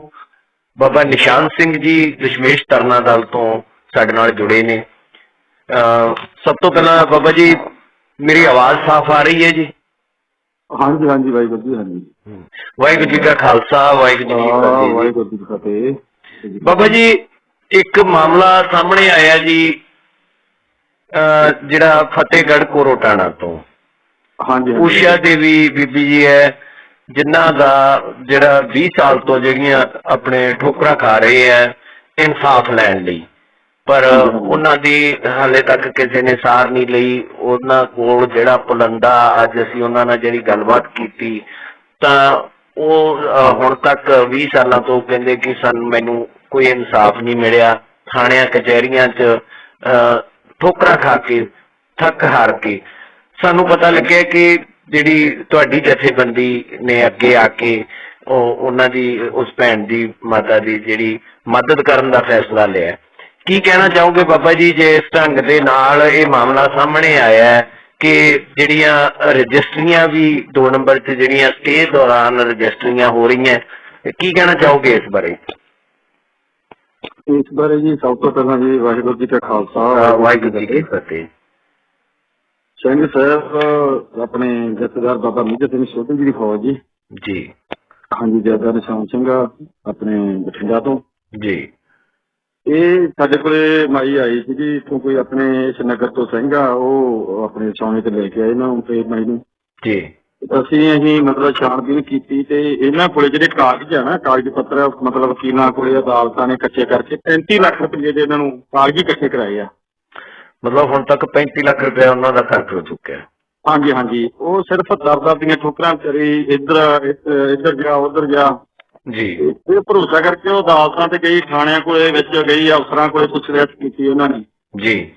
ਬਾਬਾ ਨਿਸ਼ਾਨ ਸਿੰਘ ਜੀ ਦਸ਼ਮੇਸ਼ ਤਰਨਾ ਦਲ ਤੋਂ ਸਾਡੇ ਨਾਲ ਜੁੜੇ ਨੇ। ਸਭ ਤੋਂ ਪਹਿਲਾਂ ਬਾਬਾ ਜੀ ਮੇਰੀ ਆਵਾਜ਼ ਸਾਫ਼ ਆ ਰਹੀ ਹੈ ਜੀ? ਹਾਂਜੀ ਹਾਂਜੀ ਵਾਹਿਗੁਰੂ ਜੀ ਹਾਂਜੀ। ਵਾਹਿਗੁਰੂ ਜੀ ਕਾ ਖਾਲਸਾ ਵਾਹਿਗੁਰੂ ਜੀ ਕੀ ਫਤਿਹ ਵਾਹਿਗੁਰੂ ਜੀ ਕੀ ਫਤਿਹ। ਬਾਬਾ ਜੀ ਇੱਕ ਮਾਮਲਾ ਸਾਹਮਣੇ ਆਇਆ ਜੀ ਜਿਹੜਾ ਫਤਿਹਗੜ੍ਹ ਕੋਰੋਟਾਣਾ ਤੋਂ। ਹਾਂਜੀ। ਊਸ਼ਾ ਦੇਵੀ ਬੀਬੀ ਜੀ ਹੈ ਜਿਨ੍ਹਾਂ ਦਾ ਜਿਹੜਾ 20 ਸਾਲ ਤੋਂ ਜਿਹੜੀਆਂ ਆਪਣੇ ਠੋਕਰਾਂ ਖਾ ਰਹੇ ਹੈ ਇਨਸਾਫ ਲੈਣ ਲਈ। ਪਰ ਉਹਨਾਂ ਦੀ ਹਾਲੇ ਤੱਕ ਕਿਸੇ ਨੇ ਸਾਰ ਨਹੀਂ ਲਈ। ਉਹਨਾਂ ਕੋਲ ਜਿਹੜਾ ਪੁਲੰਦਾ, ਅੱਜ ਅਸੀਂ ਉਹਨਾਂ ਨਾਲ ਜਿਹੜੀ ਗੱਲਬਾਤ ਕੀਤੀ, ਤਾਂ ਉਹ ਹੁਣ ਤੱਕ 20 ਸਾਲਾਂ ਤੋਂ ਕਹਿੰਦੇ ਕਿ ਸਾਨੂੰ, ਮੈਨੂੰ ਕੋਈ ਇਨਸਾਫ ਨਹੀਂ ਮਿਲਿਆ। ਥਾਣਿਆਂ, ਕਚਹਿਰੀਆਂ 'ਚ ਠੋਕਰਾਂ ਖਾ ਕੇ, ਥੱਕ ਹਾਰ ਕੇ। ਸਾਨੂੰ ਪਤਾ ਲੱਗਿਆ ਕਿ ਜਿਹੜੀ ਤੁਹਾਡੀ ਜਥੇਬੰਦੀ ਨੇ ਅੱਗੇ ਆ ਕੇ ਉਹ ਉਹਨਾਂ ਦੀ ਉਸ ਭੈਣ ਦੀ ਮਾਤਾ ਦੀ ਜਿਹੜੀ ਮਦਦ ਕਰਨ ਦਾ ਫੈਸਲਾ ਲਿਆ ਕੀ ਕਹਿਣਾ ਚਾਹੋਗੇ ਬਾਬਾ ਜੀ ਜੇ ਇਸ ਢੰਗ ਦੇ ਨਾਲ ਇਹ ਮਾਮਲਾ ਸਾਹਮਣੇ ਆਇਆ ਹੈ ਕਿ ਜਿਹੜੀਆਂ ਰਜਿਸਟਰੀਆਂ ਵੀ 2 ਨੰਬਰ 'ਚ ਜਿਹੜੀਆਂ ਸਟੇ ਦੌਰਾਨ ਰਜਿਸਟਰੀਆਂ ਹੋ ਰਹੀਆਂ ਕੀ ਕਹਿਣਾ ਚਾਹੋਗੇ ਇਸ ਬਾਰੇ? ਇਸ ਬਾਰੇ ਜੀ ਸਭ ਤੋਂ ਪਹਿਲਾਂ ਜੀ ਵਾਹਿਗੁਰੂ ਜੀ ਕਾ ਖਾਲਸਾ ਵਾਹਿਗੁਰੂ ਜੀ ਕੀ ਫਤਿਹ। ਸਿੰਘ ਸਾਹਿਬ ਆਪਣੇ ਜਥੇਦਾਰ ਬਾਬਾ ਮੇਜਰ ਸਿੰਘ ਛੋਟੇ ਜੀ ਦੀ ਫੌਜ ਜੀ। ਜੀ। ਹਾਂਜੀ ਜਥੇਦਾਰ ਨਿਸ਼ਾਨ ਸਿੰਘ ਆਪਣੇ ਬਠਿੰਡਾ ਤੋਂ। ਜੀ। ਇਹ ਸਾਡੇ ਕੋਲੇ ਮਾਈ ਆਈ ਸੀ ਜੀ ਇੱਥੋਂ ਕੋਈ ਆਪਣੇ ਇਸ ਨਗਰ ਤੋਂ ਸਿੰਘ ਆ ਉਹ ਆਪਣੇ ਸੌਣੇ ਤੇ ਲੈ ਕੇ ਆਏ ਨਾ ਤੇ ਮਾਈ ਨੂੰ। ਜੀ। ਅਸੀਂ ਅਸੀਂ ਮਤਲਬ ਛਾਣਬੀਨ ਕੀਤੀ ਤੇ ਇਹਨਾਂ ਕੋਲੇ ਜਿਹੜੇ ਕਾਗਜ਼ ਆ ਨਾ ਕਾਗਜ਼ ਪੱਤਰ ਮਤਲਬ ਵਕੀਲਾਂ ਕੋਲੇ ਅਦਾਲਤਾਂ ਨੇ ਇਕੱਠੇ ਕਰਕੇ 35 ਲੱਖ ਰੁਪਏ ਦੇ ਇਹਨਾਂ ਨੂੰ ਕਾਗਜ਼ ਇਕੱਠੇ ਕਰਾਏ ਆ। ਮਤਲਬ ਹੁਣ ਤੱਕ 35 ਲੱਖ ਰੁਪਏ ਉਹਨਾਂ ਦਾ ਖਰਚ ਹੋ ਚੁੱਕਿਆ। ਹਾਂਜੀ ਹਾਂਜੀ। ਉਹ ਸਿਰਫ ਦਰ ਦੀਆਂ ਠੋਕਰਾਂ ਕਰੀ ਇੱਧਰ ਇੱਧ- ਇੱਧਰ ਜਾ ਉੱਧਰ ਜਾ ਜੀ। ਇਹ ਭਰੋਸਾ ਕਰਕੇ ਉਹ ਅਦਾਲਤਾਂ ਤੇ ਗਈ ਥਾਣਿਆਂ ਕੋਲੇ ਵਿੱਚ ਗਈ ਅਫਸਰਾਂ ਕੋਲੇ ਪੁੱਛਗਿੱਛ ਕੀਤੀ ਉਹਨਾਂ ਨੇ। ਜੀ।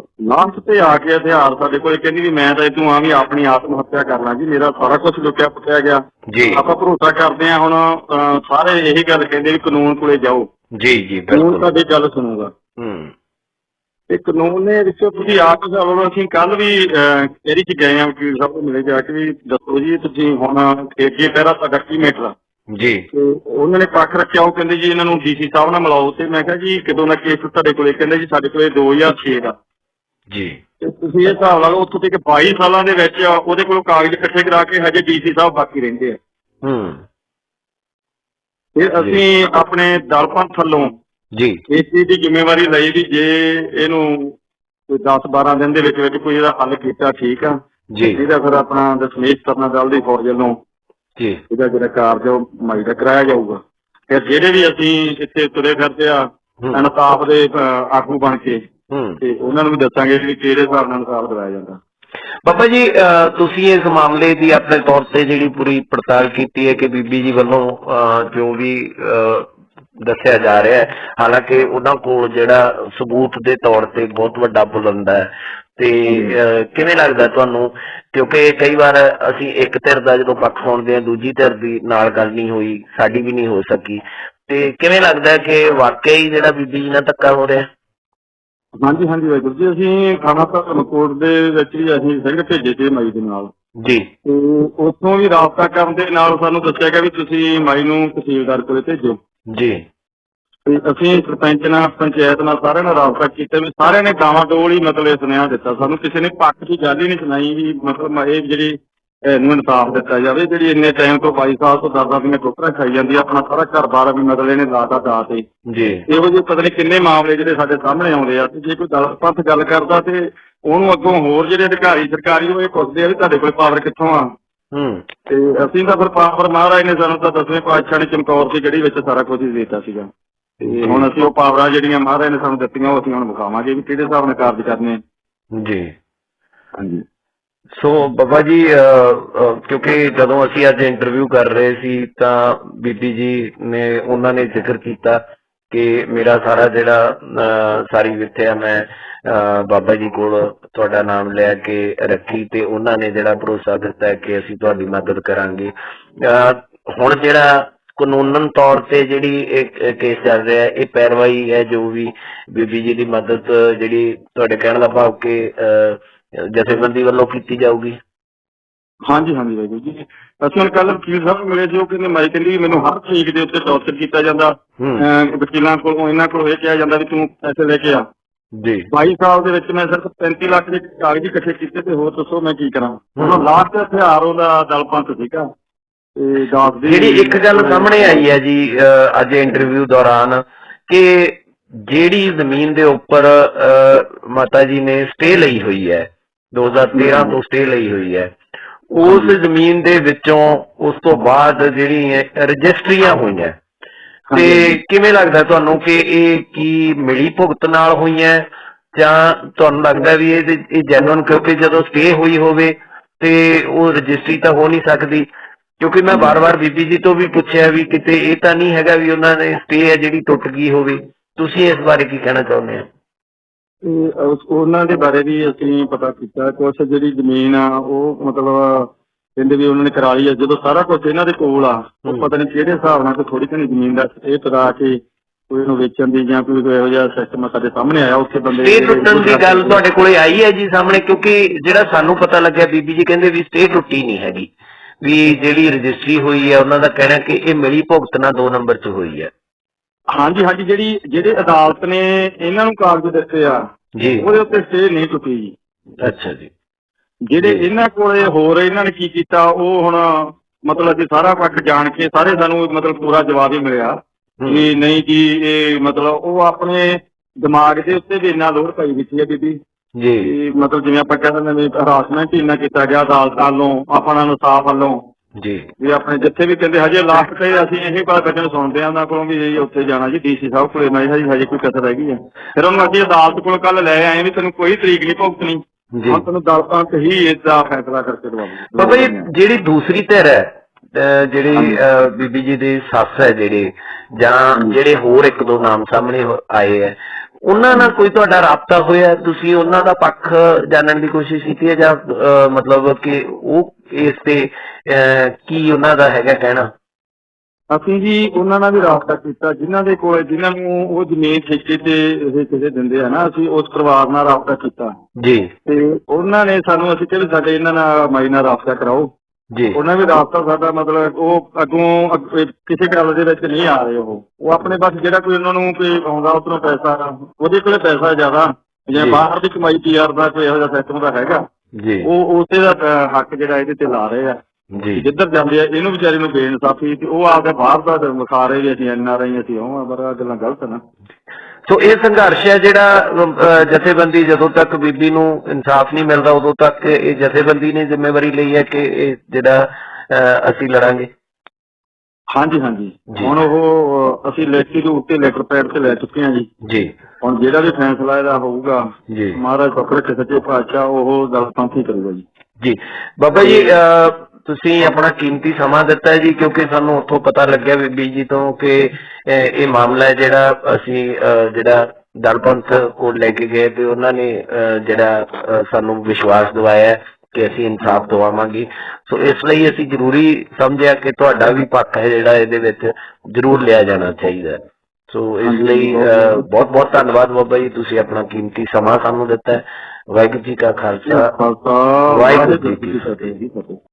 ਲਾਸਟ ਤੇ ਆ ਕੇ ਹਥਿਆਰ ਸਾਡੇ ਕੋਲੇ ਕਹਿੰਦੀ ਵੀ ਮੈਂ ਤਾਂ ਇਦੋਂ ਆ ਵੀ ਆਪਣੀ ਆਤਮ ਹੱਤਿਆ ਕਰ ਲਾਂ ਜੀ ਮੇਰਾ ਸਾਰਾ ਕੁਝ ਲੁੱਟਿਆ ਪੁੱਟਿਆ ਗਿਆ। ਜੀ। ਆਪਾਂ ਭਰੋਸਾ ਕਰਦੇ ਆ ਹੁਣ ਸਾਰੇ ਇਹੀ ਗੱਲ ਕਹਿੰਦੇ ਵੀ ਕਾਨੂੰਨ ਕੋਲੇ ਜਾਓ। ਜੀ ਜੀ ਕਾਨੂੰਨ ਬਿਲਕੁਲ ਤੁਹਾਡੀ ਗੱਲ ਸੁਣੂਗਾ। ਹੂੰ। ਤੇ ਕਾਨੂੰਨ ਨੇ ਵਿੱਚੋਂ ਤੁਸੀਂ ਆਪ ਲਓ ਅਸੀਂ ਕੱਲ ਵੀ ਇਹਦੇ ਚ ਗਏ ਆ ਵਕੀਲ ਸਾਹਿਬ ਨੂੰ ਮਿਲੇ ਜਾ ਕੇ ਵੀ ਦੱਸੋ ਜੀ ਤੁਸੀਂ ਹੁਣ ਅੱਗੇ ਪਹਿਰਾ ਤੁਹਾਡਾ ਕੀ ਮੈਟਰ ਆ ਜੀ। ਉਹਨਾਂ ਨੇ ਪੱਖ ਰੱਖਿਆ ਉਹ ਕਹਿੰਦੇ ਜੀ ਇਹਨਾਂ ਨੂੰ ਡੀਸੀ ਸਾਹਿਬ ਨਾਲ ਮਿਲਾਓ ਤੇ ਮੈਂ ਕਿਹਾ ਜੀ ਕਦੋਂ ਦਾ ਕੇਸ ਤੁਹਾਡੇ ਕੋਲੇ? ਕਹਿੰਦੇ ਜੀ ਸਾਡੇ ਕੋਲੇ 2006 ਦਾ। ਜੀ। ਤੇ ਤੁਸੀਂ ਇਹ ਹਿਸਾਬ ਲਾ ਲਓ ਉੱਥੋਂ ਤੱਕ 22 ਸਾਲਾਂ ਦੇ ਵਿੱਚ ਉਹਦੇ ਕੋਲੋਂ ਕਾਗਜ਼ ਇਕੱਠੇ ਕਰਾ ਕੇ ਹਜੇ ਡੀਸੀ ਸਾਹਿਬ ਬਾਕੀ ਰਹਿੰਦੇ ਆ। ਹੂੰ। ਫਿਰ ਅਸੀਂ ਆਪਣੇ ਦਲ ਪੰਥ ਵੱਲੋਂ ਜੀ। ਇਸ ਚੀਜ਼ ਦੀ ਜ਼ਿੰਮੇਵਾਰੀ ਲਈ ਵੀ ਜੇ ਇਹਨੂੰ ਕੋਈ 10 12 ਦਿਨ ਦੇ ਵਿੱਚ ਵਿੱਚ ਕੋਈ ਇਹਦਾ ਹੱਲ ਕੀਤਾ ਠੀਕ ਆ ਜੀ। ਇਹਦਾ ਫਿਰ ਆਪਣਾ ਦਸ਼ਮੇਸ਼ ਕਰਨਾ ਦਲ ਦੀ ਫੌਜ ਵੱਲੋਂ ਜੀ। ਇਹਦਾ ਜਿਹੜਾ ਕਾਰਜ ਉਹ ਮਾਈ ਦਾ ਕਰਾਇਆ ਜਾਊਗਾ। ਫਿਰ ਜਿਹੜੇ ਵੀ ਅਸੀਂ ਇੱਥੇ ਤੁਰੇ ਫਿਰਦੇ ਆ। ਇਨਸਾਫ ਦੇ ਆਗੂ ਬਣ ਕੇ ਤੇ ਉਹਨਾਂ ਨੂੰ ਵੀ ਦੱਸਾਂਗੇ ਵੀ ਕਿਹੜੇ ਹਿਸਾਬ ਨਾਲ ਇਨਸਾਫ ਦਿਵਾਇਆ ਜਾਂਦਾ। ਬਾਬਾ ਜੀ ਤੁਸੀਂ ਇਸ ਮਾਮਲੇ ਦੀ ਆਪਣੇ ਤੌਰ ਤੇ ਜਿਹੜੀ ਪੂਰੀ ਪੜਤਾਲ ਕੀਤੀ ਹੈ ਕਿ ਬੀਬੀ ਜੀ ਵੱਲੋਂ ਜੋ ਵੀ ਦੱਸਿਆ ਜਾ ਰਿਹਾ ਹੈ। ਹਾਲਾਂਕਿ ਉਹਨਾਂ ਕੋਲ ਜਿਹੜਾ ਸਬੂਤ ਦੇ ਤੌਰ ਤੇ ਬਹੁਤ ਵੱਡਾ ਬੁਲੰਦਾ ਹੈ। ਤੇ ਕਿਵੇਂ ਲੱਗਦਾ ਤੁਹਾਨੂੰ? ਕਿਉਂਕਿ ਕਈ ਵਾਰ ਅਸੀਂ ਇੱਕ ਧਿਰ ਦਾ ਜਦੋਂ ਪੱਖ ਸੁਣਦੇ ਹਾਂ ਦੂਜੀ ਧਿਰ ਦੀ ਨਾਲ ਗੱਲ ਨਹੀਂ ਹੋਈ ਸਾਡੀ ਵੀ ਨਹੀਂ ਹੋ ਸਕੀ। ਤੇ ਕਿਵੇਂ ਲੱਗਦਾ ਕਿ ਵਾਕਈ ਜਿਹੜਾ ਬੀਬੀ ਜੀ ਨਾਲ ਧੱਕਾ ਹੋ ਰਿਹਾ? ਹਾਂਜੀ ਹਾਂਜੀ ਵਾਹਿਗੁਰੂ ਜੀ ਅਸੀਂ ਖਾਣਾ ਧਰਮਕੋਟ ਦੇ ਵਿੱਚ ਵੀ ਅਸੀਂ ਸਿੰਘ ਭੇਜੇ ਸੀ ਮਾਈ ਦੇ ਨਾਲ। ਜੀ। ਤੇ ਉੱਥੋਂ ਵੀ ਰਾਬਤਾ ਕਰਨ ਦੇ ਨਾਲ ਸਾਨੂੰ ਦੱਸਿਆ ਗਿਆ ਵੀ ਤੁਸੀਂ ਮਾਈ ਨੂੰ ਤਹਿਸੀਲਦਾਰ ਕੋਲੇ ਭੇਜੋ। ਜੀ। ਤੇ ਅਸੀਂ ਸਰਪੰਚ ਨਾਲ ਪੰਚਾਇਤ ਨਾਲ ਸਾਰਿਆਂ ਨਾਲ ਰਾਬਤਾ ਕੀਤਾ ਵੀ ਸਾਰਿਆਂ ਨੇ ਗਾਵਾਂ ਡੋਲ ਹੀ ਮਤਲਬ ਇਹ ਸੁਨੇਹਾ ਦਿੱਤਾ ਸਾਨੂੰ। ਕਿਸੇ ਨੇ ਪੱਖ ਦੀ ਗੱਲ ਹੀ ਨਹੀਂ ਸੁਣਾਈ ਵੀ ਮਤਲਬ ਇਹ ਜਿਹੜੀ ਇਹਨੂੰ ਇਨਸਾਫ ਦਿੱਤਾ ਜਾਵੇ ਜਿਹੜੀ ਇੰਨੇ ਟਾਈਮ ਤੋਂ 22 ਸਾਲ ਤੋਂ ਦਰਦਾਂ ਦੀਆਂ ਠੋਕਰਾਂ ਖਾਈ ਜਾਂਦੀ ਆ ਆਪਣਾ ਸਾਰਾ ਘਰ-ਬਾਰ ਵੀ ਮਤਲਬ ਇਹਨੇ ਲਾਤਾ ਦਾ ਤੇ ਜੀ। ਇਹੋ ਜਿਹੇ ਪਤਾ ਨਹੀਂ ਕਿੰਨੇ ਮਾਮਲੇ ਜਿਹੜੇ ਸਾਡੇ ਸਾਹਮਣੇ ਆਉਂਦੇ ਆ ਤੇ ਜੇ ਕੋਈ ਗੱਲ ਪੱਥ ਗੱਲ ਕਰਦਾ ਤੇ ਉਹਨੂੰ ਅੱਗੋਂ ਹੋਰ ਜਿਹੜੇ ਅਧਿਕਾਰੀ ਸਰਕਾਰੀ ਉਹ ਇਹ ਪੁੱਛਦੇ ਆ ਵੀ ਤੁਹਾਡੇ ਕੋਲ ਪਾਵਰ ਕਿੱਥੋਂ ਆ? ਹੂੰ। ਤੇ ਅਸੀਂ ਤਾਂ ਫਿਰ ਪਾਵਰ ਮਹਾਰਾਜ ਨੇ ਸਾਨੂੰ ਤਾਂ ਦਸਵੇਂ ਪਾਤਸ਼ਾਹ ਨੇ ਚਮਕੌਰ ਦੀ ਗੜੀ ਵਿੱਚ ਸਾਰਾ ਕੁਝ ਹੀ ਦਿੱਤਾ ਸੀਗਾ। ਤੇ ਹੁਣ ਅਸੀਂ ਉਹ ਪਾਵਰਾਂ ਜਿਹੜੀਆਂ ਮਹਾਰਾਜ ਨੇ ਸਾਨੂੰ ਦਿੱਤੀਆਂ ਉਹ ਅਸੀਂ ਹੁਣ ਵਿਖਾਵਾਂਗੇ ਵੀ ਕਿਹੜੇ ਹਿਸਾਬ ਨਾਲ ਕਾਰਜ ਕਰਨੇ ਜੀ। ਹਾਂਜੀ। ਸੋ ਬਾਬਾ ਜੀ ਅ, ਕਿਉਂਕਿ ਜਦੋਂ ਅਸੀਂ ਅੱਜ ਇੰਟਰਵਿਊ ਕਰ ਰਹੇ ਸੀ ਤਾਂ ਬੀਬੀ ਜੀ ਨੇ ਉਹਨਾਂ ਨੇ ਜ਼ਿਕਰ ਕੀਤਾ ਕਿ ਮੇਰਾ ਸਾਰਾ ਜਿਹੜਾ ਸਾਰੀ ਵਿੱਥਿਆ ਮੈਂ ਬਾਬਾ ਜੀ ਕੋਲ ਤੁਹਾਡਾ ਨਾਮ ਲੈ ਕੇ ਰੱਖੀ ਤੇ ਉਹਨਾਂ ਨੇ ਜਿਹੜਾ ਭਰੋਸਾ ਦਿੱਤਾ ਕਿ ਅਸੀਂ ਤੁਹਾਡੀ ਮਦਦ ਕਰਾਂਗੇ। ਹੁਣ ਜਿਹੜਾ ਕਾਨੂੰਨਨ ਤੌਰ ਤੇ ਜਿਹੜੀ ਇਹ ਕੇਸ ਚੱਲ ਰਿਹਾ ਇਹ ਪੈਰਵਾਈ ਹੈ ਜੋ ਵੀ ਬੀਬੀ ਜੀ ਦੀ ਮਦਦ ਜਿਹੜੀ ਤੁਹਾਡੇ ਕਹਿਣ ਦਾ ਭਾਵ ਕਿ ਜਥੇਬੰਦੀ ਵੱਲੋਂ ਕੀਤੀ ਜਾਊਗੀ? ਹਾਂਜੀ ਹਾਂਜੀ ਵਾਹਿਗੁਰੂ ਜੀ। ਅਸੀਂ ਹੁਣ ਕੱਲ ਵਕੀਲ ਸਾਹਿਬ ਨੂੰ ਮਿਲੇ ਸੀ ਉਹ ਕਹਿੰਦੇ ਮਾਈ ਕਹਿੰਦੀ ਮੈਨੂੰ ਹਰ ਤਰੀਕ ਦੇ ਉੱਤੇ ਟੌਰਚਰ ਕੀਤਾ ਜਾਂਦਾ। ਵਕੀਲਾਂ ਕੋਲੋਂ ਇਹਨਾਂ ਕੋਲੋਂ ਇਹ ਕਿਹਾ ਜਾਂਦਾ ਵੀ ਤੂੰ ਪੈਸੇ ਲੈ ਕੇ ਆ। ਜੀ। 22 ਸਾਲ ਦੇ ਵਿੱਚ ਮੈਂ ਸਿਰਫ 35 ਲੱਖ ਦੇ ਕਾਗਜ਼ ਇਕੱਠੇ ਕੀਤੇ ਤੇ ਹੋਰ ਦੱਸੋ ਮੈਂ ਕੀ ਕਰਾਂ। ਉਹ ਲਾਸਟ ਹਥਿਆਰ ਉਹਦਾ ਦਲ ਪੰਥ ਸੀਗਾ। ਤੇ ਦਾਸ ਦੀ ਜਿਹੜੀ ਇੱਕ ਗੱਲ ਸਾਹਮਣੇ ਆਈ ਹੈ ਜੀ ਅੱਜ ਇੰਟਰਵਿਊ ਦੌਰਾਨ ਕਿ ਜਿਹੜੀ ਜ਼ਮੀਨ ਦੇ ਉੱਪਰ ਮਾਤਾ ਜੀ ਨੇ ਸਟੇ ਲਈ ਹੋਈ ਹੈ 2013 ਤੋਂ ਸਟੇ ਲਈ ਹੋਈ ਹੈ। ਉਸ ਜ਼ਮੀਨ ਦੇ ਵਿੱਚੋਂ ਉਸ ਤੋਂ ਬਾਅਦ ਜਿਹੜੀ ਰਜਿਸਟਰੀਆਂ ਹੋਈਆਂ। ਤੇ ਕਿਵੇਂ ਲੱਗਦਾ ਤੁਹਾਨੂੰ ਕਿ ਇਹ ਕੀ ਮਿਲੀ ਭੁਗਤ ਨਾਲ ਹੋਈਆਂ ਜਾਂ ਤੁਹਾਨੂੰ ਲੱਗਦਾ ਵੀ ਇਹ ਇਹ ਜੈਨੂਨ ਕਿਉਂਕਿ ਜਦੋਂ ਸਟੇ ਹੋਈ ਹੋਵੇ ਤੇ ਉਹ ਰਜਿਸਟਰੀ ਤਾਂ ਹੋ ਨਹੀਂ ਸਕਦੀ। ਕਿਉਂਕਿ ਮੈਂ ਵਾਰ-ਵਾਰ ਬੀਬੀ ਜੀ ਤੋਂ ਵੀ ਪੁੱਛਿਆ ਵੀ ਕਿਤੇ ਇਹ ਤਾਂ ਨਹੀਂ ਹੈਗਾ ਵੀ ਉਹਨਾਂ ਨੇ ਸਟੇ ਹੈ ਜਿਹੜੀ ਟੁੱਟ ਗਈ ਹੋਵੇ। ਤੁਸੀਂ ਇਸ ਬਾਰੇ ਕੀ ਕਹਿਣਾ ਚਾਹੁੰਦੇ ਹੋ? ਤੇ ਉਸ- ਉਹਨਾਂ ਦੇ ਬਾਰੇ ਵੀ ਅਸੀਂ ਪਤਾ ਕੀਤਾ ਕੁਛ ਜਿਹੜੀ ਜ਼ਮੀਨ ਆ ਉਹ ਮਤਲਬ ਕਹਿੰਦੇ ਵੀ ਉਹਨਾਂ ਨੇ ਕਰਾ ਲਈ ਆ ਜਦੋਂ ਸਾਰਾ ਕੁਝ ਇਹਨਾਂ ਦੇ ਕੋਲ ਆ ਉਹ। ਪਤਾ ਨਹੀਂ ਕਿਹੜੇ ਹਿਸਾਬ ਨਾਲ ਕੋਈ ਥੋੜੀ ਘਣੀ ਜ਼ਮੀਨ ਦਾ ਇਹ ਕਰਾ ਕੇ ਕੋਈ ਇਹਨੂੰ ਵੇਚਣ ਦੀ ਜਾਂ ਕੋਈ ਇਹੋ ਜਿਹਾ ਸਿਸਟਮ ਸਾਡੇ ਸਾਹਮਣੇ ਆਇਆ ਉੱਥੇ ਬੰਦੇ ਸਟੇ ਟੁੱਟਣ ਦੀ ਗੱਲ ਤੁਹਾਡੇ ਕੋਲੇ ਆਈ ਹੈ ਜੀ ਸਾਹਮਣੇ ਕਿਉਂਕਿ ਜਿਹੜਾ ਸਾਨੂੰ ਪਤਾ ਲੱਗਿਆ ਬੀਬੀ ਜੀ ਕਹਿੰਦੇ ਵੀ ਸਟੇ ਟੁੱਟੀ ਨਹੀਂ ਹੈਗੀ ਵੀ ਜਿਹੜੀ ਰਜਿਸਟਰੀ ਹੋਈ ਹੈ ਉਹਨਾਂ ਦਾ ਕਹਿਣਾ ਕਿ ਇਹ ਮਿਲੀ ਭੁਗਤ ਨਾਲ ਦੋ ਨੰਬਰ 'ਚ ਹੋਈ ਹੈ ਹਾਂਜੀ ਹਾਂਜੀ ਜਿਹੜੀ ਜਿਹੜੇ ਅਦਾਲਤ ਨੇ ਇਹਨਾਂ ਨੂੰ ਕਾਗਜ਼ ਦਿੱਤੇ ਆ ਜੀ। ਉਹਦੇ ਉੱਤੇ ਸਟੇ ਨਹੀਂ ਟੁੱਟੀ ਜੀ। ਅੱਛਾ ਜੀ। ਜਿਹੜੇ। ਇਹਨਾਂ ਕੋਲੇ ਹੋਰ ਇਹਨਾਂ ਨੇ ਕੀ ਕੀਤਾ ਉਹ ਹੁਣ ਮਤਲਬ ਅਸੀਂ ਸਾਰਾ ਪੱਖ ਜਾਣ ਕੇ ਸਾਰੇ ਸਾਨੂੰ ਮਤਲਬ ਪੂਰਾ ਜਵਾਬ ਹੀ ਮਿਲਿਆ ਕਿ ਨਹੀਂ ਜੀ ਇਹ ਮਤਲਬ ਉਹ ਆਪਣੇ ਦਿਮਾਗ ਦੇ ਉੱਤੇ ਵੀ ਇੰਨਾ ਲੋਡ ਪਾਈ ਦਿੱਤੀ ਹੈ ਬੀਬੀ। ਜੀ। ਕਿ ਮਤਲਬ ਜਿਵੇਂ ਆਪਾਂ ਕਹਿੰਦੇ ਨੇ ਹਰਾਸਮੈਂਟ ਇੰਨਾ ਕੀਤਾ ਗਿਆ ਅਦਾਲਤ ਵੱਲੋਂ ਆਪਣਾ ਇਨਸਾਫ ਵੱਲੋਂ। ਜੀ। ਵੀ ਆਪਣੇ ਜਿੱਥੇ ਵੀ ਕਹਿੰਦੇ ਹਜੇ ਲਾਸਟ ਤੇ ਅਸੀਂ ਇਹ ਬਾਤ ਬੱਚਨ ਸੁਣਦੇ ਆ ਉਹਨਾਂ ਕੋਲੋਂ ਵੀ ਜੀ ਉੱਥੇ ਜਾਣਾ ਜੀ ਡੀਸੀ ਸਾਹਿਬ ਕੋਲੇ ਮੈਂ ਕਿਹਾ ਜੀ ਹਜੇ ਕੋਈ ਕਸਰ ਰਹਿ ਗਈ ਆ। ਫਿਰ ਉਹਨੂੰ ਅਸੀਂ ਅਦਾਲਤ ਕੋਲ ਕੱਲ ਲੈ ਆਏ ਵੀ ਤੈਨੂੰ ਕੋਈ ਤਰੀਕ ਨਹੀਂ ਭੁਗਤਣੀ। ਜੀ। ਹੁਣ ਤੈਨੂੰ ਅਦਾਲਤਾਂ ਤੇ ਹੀ ਇਸ ਦਾ ਫੈਸਲਾ ਕਰਕੇ ਦਵਾਵਾਂਗੇ ਬਾਬਾ ਜੀ ਜਿਹੜੀ ਦੂਸਰੀ ਧਿਰ ਹੈ ਜਿਹੜੀ ਬੀਬੀ ਜੀ ਦੀ ਸੱਸ ਹੈ ਜਿਹੜੇ ਜਾਂ ਜਿਹੜੇ ਹੋਰ ਇੱਕ ਦੋ ਨਾਮ ਸਾਹਮਣੇ ਹੋ- ਆਏ ਹੈ ਉਹਨਾਂ ਨਾਲ ਕੋਈ ਤੁਹਾਡਾ ਰਾਬਤਾ ਹੋਇਆ? ਤੁਸੀਂ ਉਹਨਾਂ ਦਾ ਪੱਖ ਜਾਣਨ ਦੀ ਕੋਸ਼ਿਸ਼ ਕੀਤੀ ਹੈ ਜਾਂ ਮਤਲਬ ਕਿ ਉਹ ਇਸ ਤੇ ਕੀ ਉਹਨਾਂ ਦਾ ਹੈਗਾ ਕਹਿਣਾ? ਅਸੀਂ ਜੀ ਉਹਨਾਂ ਨਾਲ ਵੀ ਰਾਬਤਾ ਕੀਤਾ ਜਿਨ੍ਹਾਂ ਦੇ ਕੋਲ ਜਿਨ੍ਹਾਂ ਨੂੰ ਉਹ ਜ਼ਮੀਨ ਠੇਕੇ ਤੇ ਇਹ ਕਿਸੇ ਦਿੰਦੇ ਆ ਨਾ ਅਸੀਂ ਉਸ ਪਰਿਵਾਰ ਨਾਲ ਰਾਬਤਾ ਕੀਤਾ। ਜੀ। ਤੇ ਉਹਨਾਂ ਨੇ ਸਾਨੂੰ ਅਸੀਂ ਕਿਹਾ ਸਾਡੇ ਇਹਨਾਂ ਨਾਲ ਮਾਈ ਨਾਲ ਰਾਬਤਾ ਕਰਾਓ। ਜੀ। ਉਹਨਾਂ ਵੀ ਰਾਬਤਾ ਸਾਡਾ ਮਤਲਬ ਉਹ ਅੱਗੋਂ ਕਿਸੇ ਗੱਲ ਦੇ ਵਿੱਚ ਨਹੀਂ ਆ ਰਹੇ ਉਹ। ਉਹ ਆਪਣੇ ਪਾਸ ਜਿਹੜਾ ਕੋਈ ਉਹਨਾਂ ਨੂੰ ਕੋਈ ਆਉਂਦਾ ਉਧਰੋਂ ਪੈਸਾ ਉਹਦੇ ਕੋਲੇ ਪੈਸਾ ਜ਼ਿਆਦਾ ਜੀ। ਜੇ। ਬਾਹਰ ਦੀ ਕਮਾਈ ਪੀਆਰ ਦਾ ਕੋਈ ਇਹੋ ਜਿਹਾ ਸਿਸਟਮ ਦਾ ਹੈਗਾ। ਜੀ। ਉਹ ਉਸੇ ਦਾ ਹੱਕ ਜਿਹੜਾ ਇਹਦੇ ਤੇ ਲਾ ਰਹੇ ਆ। ਜੀ। ਜਿੱਧਰ ਜਾਂਦੇ ਆ ਇਹਨੂੰ ਵਿਚਾਰੇ ਨੂੰ ਬੇਇਨਸਾਫੀ ਤੇ ਉਹ ਆਪਦੇ ਬਾਹਰ ਦਾ ਵਿਖਾ ਰਹੇ ਵੀ ਅਸੀਂ ਐਨ ਆਰ ਆਈ ਅਸੀਂ ਉਹ ਆ ਪਰ ਆਹ ਗੱਲਾਂ ਗਲਤ ਨਾ। ਸੋ ਇਹ ਸੰਘਰਸ਼ ਹੈ ਜਿਹੜਾ ਜਥੇਬੰਦੀ ਜਦੋਂ ਤੱਕ ਬੀਬੀ ਨੂੰ ਇਨਸਾਫ ਨਹੀਂ ਮਿਲਦਾ ਉਦੋਂ ਤੱਕ ਇਹ ਜਥੇਬੰਦੀ ਨੇ ਜ਼ਿੰਮੇਵਾਰੀ ਲਈ ਹੈ ਕਿ ਇਹ ਜਿਹੜਾ ਅਸੀਂ ਲੜਾਂਗੇ। ਹਾਂਜੀ ਹਾਂਜੀ। ਜੀ। ਹੁਣ ਉਹ ਅਸੀਂ ਲੈਟਰੀ ਦੇ ਉੱਤੇ ਲੈਟਰ ਪੈਡ ਤੇ ਲੈ ਚੁੱਕੇ ਹਾਂ ਜੀ। ਜੀ। ਹੁਣ ਜਿਹੜਾ ਵੀ ਫੈਸਲਾ ਇਹਦਾ ਹੋਊਗਾ ਜੀ। ਮਹਾਰਾਜ ਫਕਰ ਕੇ ਸੱਚੇ ਪਾਤਸ਼ਾਹ ਉਹ ਗੱਲ ਪੰਥੀ ਕਰੂਗਾ ਜੀ। ਜੀ। ਬਾਬਾ ਜੀ ਅਹ, ਤੁਸੀਂ ਆਪਣਾ ਕੀਮਤੀ ਸਮਾਂ ਦਿੱਤਾ ਹੈ ਜੀ ਕਿਉਂਕਿ ਸਾਨੂੰ ਉੱਥੋਂ ਪਤਾ ਲੱਗਿਆ ਬੀਬੀ ਜੀ ਤੋਂ ਕਿ ਅਹ, ਇਹ ਮਾਮਲਾ ਹੈ ਜਿਹੜਾ ਅਸੀਂ ਅਹ, ਜਿਹੜਾ ਦਲਪੰਥ ਕੋਲ ਲੈ ਕੇ ਗਏ ਤੇ ਉਹਨਾਂ ਨੇ ਅਹ, ਜਿਹੜਾ ਅਹ, ਸਾਨੂੰ ਵਿਸ਼ਵਾਸ ਦਿਵਾਇਆ ਹੈ ਕਿ ਅਸੀਂ ਇਨਸਾਫ ਦਵਾਵਾਂਗੇ। ਸੋ ਇਸ ਲਈ ਅਸੀਂ ਜ਼ਰੂਰੀ ਸਮਝਿਆ ਕਿ ਤੁਹਾਡਾ ਵੀ ਪੱਖ ਹੈ ਜਿਹੜਾ ਇਹਦੇ ਵਿੱਚ ਜ਼ਰੂਰ ਲਿਆ ਜਾਣਾ ਚਾਹੀਦਾ। ਸੋ ਇਸ ਲਈ ਬਹੁਤ ਬਹੁਤ ਧੰਨਵਾਦ ਬਾਬਾ ਜੀ ਤੁਸੀਂ ਆਪਣਾ ਕੀਮਤੀ ਸਮਾਂ ਸਾਨੂੰ ਦਿੱਤਾ ਵਾਹਿਗੁਰੂ ਜੀ ਕਾ ਖਾਲਸਾ। ਵਾਹਿਗੁਰੂ ਜੀ ਕੀ ਫਤਿਹ।